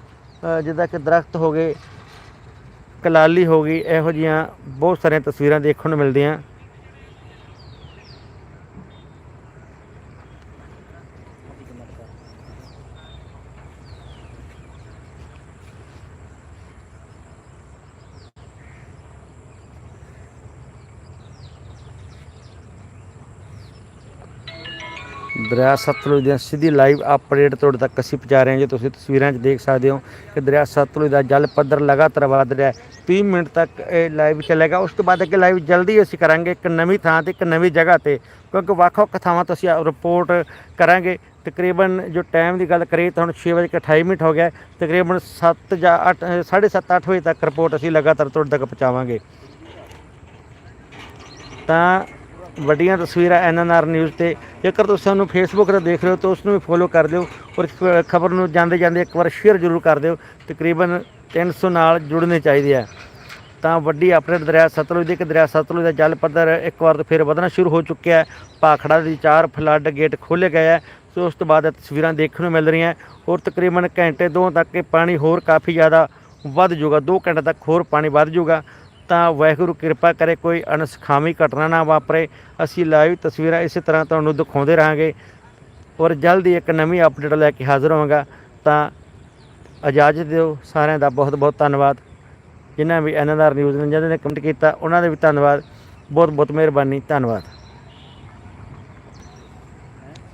S1: ਜਿੱਦਾਂ ਕਿ ਦਰਖਤ ਹੋ ਗਏ, ਕਲਾਲੀ ਹੋ ਗਈ, ਇਹੋ ਜੀਆਂ ਬਹੁਤ ਸਾਰੀਆਂ ਤਸਵੀਰਾਂ ਦੇਖਣ ਨੂੰ ਮਿਲਦੀਆਂ। ਦਰਿਆ ਸਤਲੁਜ ਦੀਆਂ ਸਿੱਧੀ ਲਾਈਵ ਅਪਡੇਟ ਤੁਹਾਡੇ ਤੱਕ ਅਸੀਂ ਪਹੁੰਚਾ ਰਹੇ ਹਾਂ ਜੇ। ਤੁਸੀਂ ਤਸਵੀਰਾਂ 'ਚ ਦੇਖ ਸਕਦੇ ਹੋ ਕਿ ਦਰਿਆ ਸਤਲੁਜ ਦਾ ਜਲ ਪੱਧਰ ਲਗਾਤਾਰ ਵਧ ਰਿਹਾ ਹੈ। 30 ਮਿੰਟ ਤੱਕ ਇਹ ਲਾਈਵ ਚੱਲੇਗਾ। ਉਸ ਤੋਂ ਬਾਅਦ ਅੱਗੇ ਲਾਈਵ ਜਲਦੀ ਅਸੀਂ ਕਰਾਂਗੇ ਇੱਕ ਨਵੀਂ ਥਾਂ ਤੇ, ਇੱਕ ਨਵੀਂ ਜਗ੍ਹਾ ਤੇ, ਕਿਉਂਕਿ ਵੱਖ-ਵੱਖ ਥਾਵਾਂ ਤੋਂ ਅਸੀਂ ਰਿਪੋਰਟ ਕਰਾਂਗੇ। ਤਕਰੀਬਨ ਜੋ ਟਾਈਮ ਦੀ ਗੱਲ ਕਰੀਏ ਤਾਂ ਹੁਣ 6 ਵਜੇ ਕੇ 28 ਮਿੰਟ ਹੋ ਗਿਆ ਤਕਰੀਬਨ 7 ਜਾਂ 8 7:30 8 ਵਜੇ ਤੱਕ ਰਿਪੋਰਟ ਅਸੀਂ ਲਗਾਤਾਰ ਤੁਹਾਡੇ ਤੱਕ ਪਹੁੰਚਾਵਾਂਗੇ। ਤਾਂ ਵੱਡੀਆਂ ਤਸਵੀਰਾਂ ਐਨਐਨਆਰ ਨਿਊਜ਼ ਤੇ। ਜੇਕਰ ਤੁਸੀਂ ਸਾਨੂੰ ਫੇਸਬੁੱਕ ਤੇ ਦੇਖ ਰਹੇ ਹੋ ਤਾਂ ਉਸ ਨੂੰ ਵੀ ਫੋਲੋ ਕਰ ਦਿਓ ਔਰ ਖਬਰ ਨੂੰ ਜਾਂਦੇ ਜਾਂਦੇ ਇੱਕ ਵਾਰ ਸ਼ੇਅਰ ਜ਼ਰੂਰ ਕਰ ਦਿਓ। ਤਕਰੀਬਨ 300 ਨਾਲ ਜੁੜਨੇ ਚਾਹੀਦੇ ਆ। ਤਾਂ ਵੱਡੀ ਅਪਡੇਟ ਦਰਿਆ ਸਤਲੁਜ ਦੇ ਕਿ ਦਰਿਆ ਸਤਲੁਜ ਦਾ ਜਲ ਪੱਧਰ ਇੱਕ ਵਾਰ ਤੋਂ ਫਿਰ ਵਧਣਾ ਸ਼ੁਰੂ ਹੋ ਚੁੱਕਿਆ ਹੈ। ਭਾਖੜਾ ਦੀ ਚਾਰ ਫਲੱਡ ਗੇਟ ਖੋਲ੍ਹੇ ਗਏ ਹੈ ਸੋ ਉਸ ਤੋਂ ਬਾਅਦ ਇਹ ਤਸਵੀਰਾਂ ਦੇਖਣ ਨੂੰ ਮਿਲ ਰਹੀਆਂ ਔਰ ਤਕਰੀਬਨ ਘੰਟੇ ਦੋ ਤੱਕ ਇਹ ਪਾਣੀ ਹੋਰ ਕਾਫੀ ਜ਼ਿਆਦਾ ਵੱਧ ਜਾਊਗਾ। 2 ਘੰਟੇ ਤੱਕ ਹੋਰ ਪਾਣੀ ਵੱਧ ਜਾਊਗਾ। ਤਾਂ ਵਾਹਿਗੁਰੂ ਕਿਰਪਾ ਕਰੇ ਕੋਈ ਅਨਸਖਾਵੀ ਘਟਨਾ ਨਾ ਵਾਪਰੇ। ਅਸੀਂ ਲਾਈਵ ਤਸਵੀਰਾਂ ਇਸੇ ਤਰ੍ਹਾਂ ਤੁਹਾਨੂੰ ਦਿਖਾਉਂਦੇ ਰਹਾਂਗੇ। ਔਰ ਜਲਦੀ ਇੱਕ ਨਵੀਂ ਅਪਡੇਟ ਲੈ ਕੇ ਹਾਜ਼ਰ ਹੋਵਾਂਗਾ। ਤਾਂ ਇਜਾਜ਼ਤ ਦਿਓ ਸਾਰਿਆਂ ਦਾ ਬਹੁਤ ਬਹੁਤ ਧੰਨਵਾਦ। ਜਿਨ੍ਹਾਂ ਵੀ ਐਨਆਰ ਨਿਊਜ਼ ਨੇ ਜਿਹਨਾਂ ਨੇ ਕਮੈਂਟ ਕੀਤਾ, ਉਹਨਾਂ ਦਾ ਵੀ ਧੰਨਵਾਦ। ਬਹੁਤ ਬਹੁਤ ਮਿਹਰਬਾਨੀ। ਧੰਨਵਾਦ।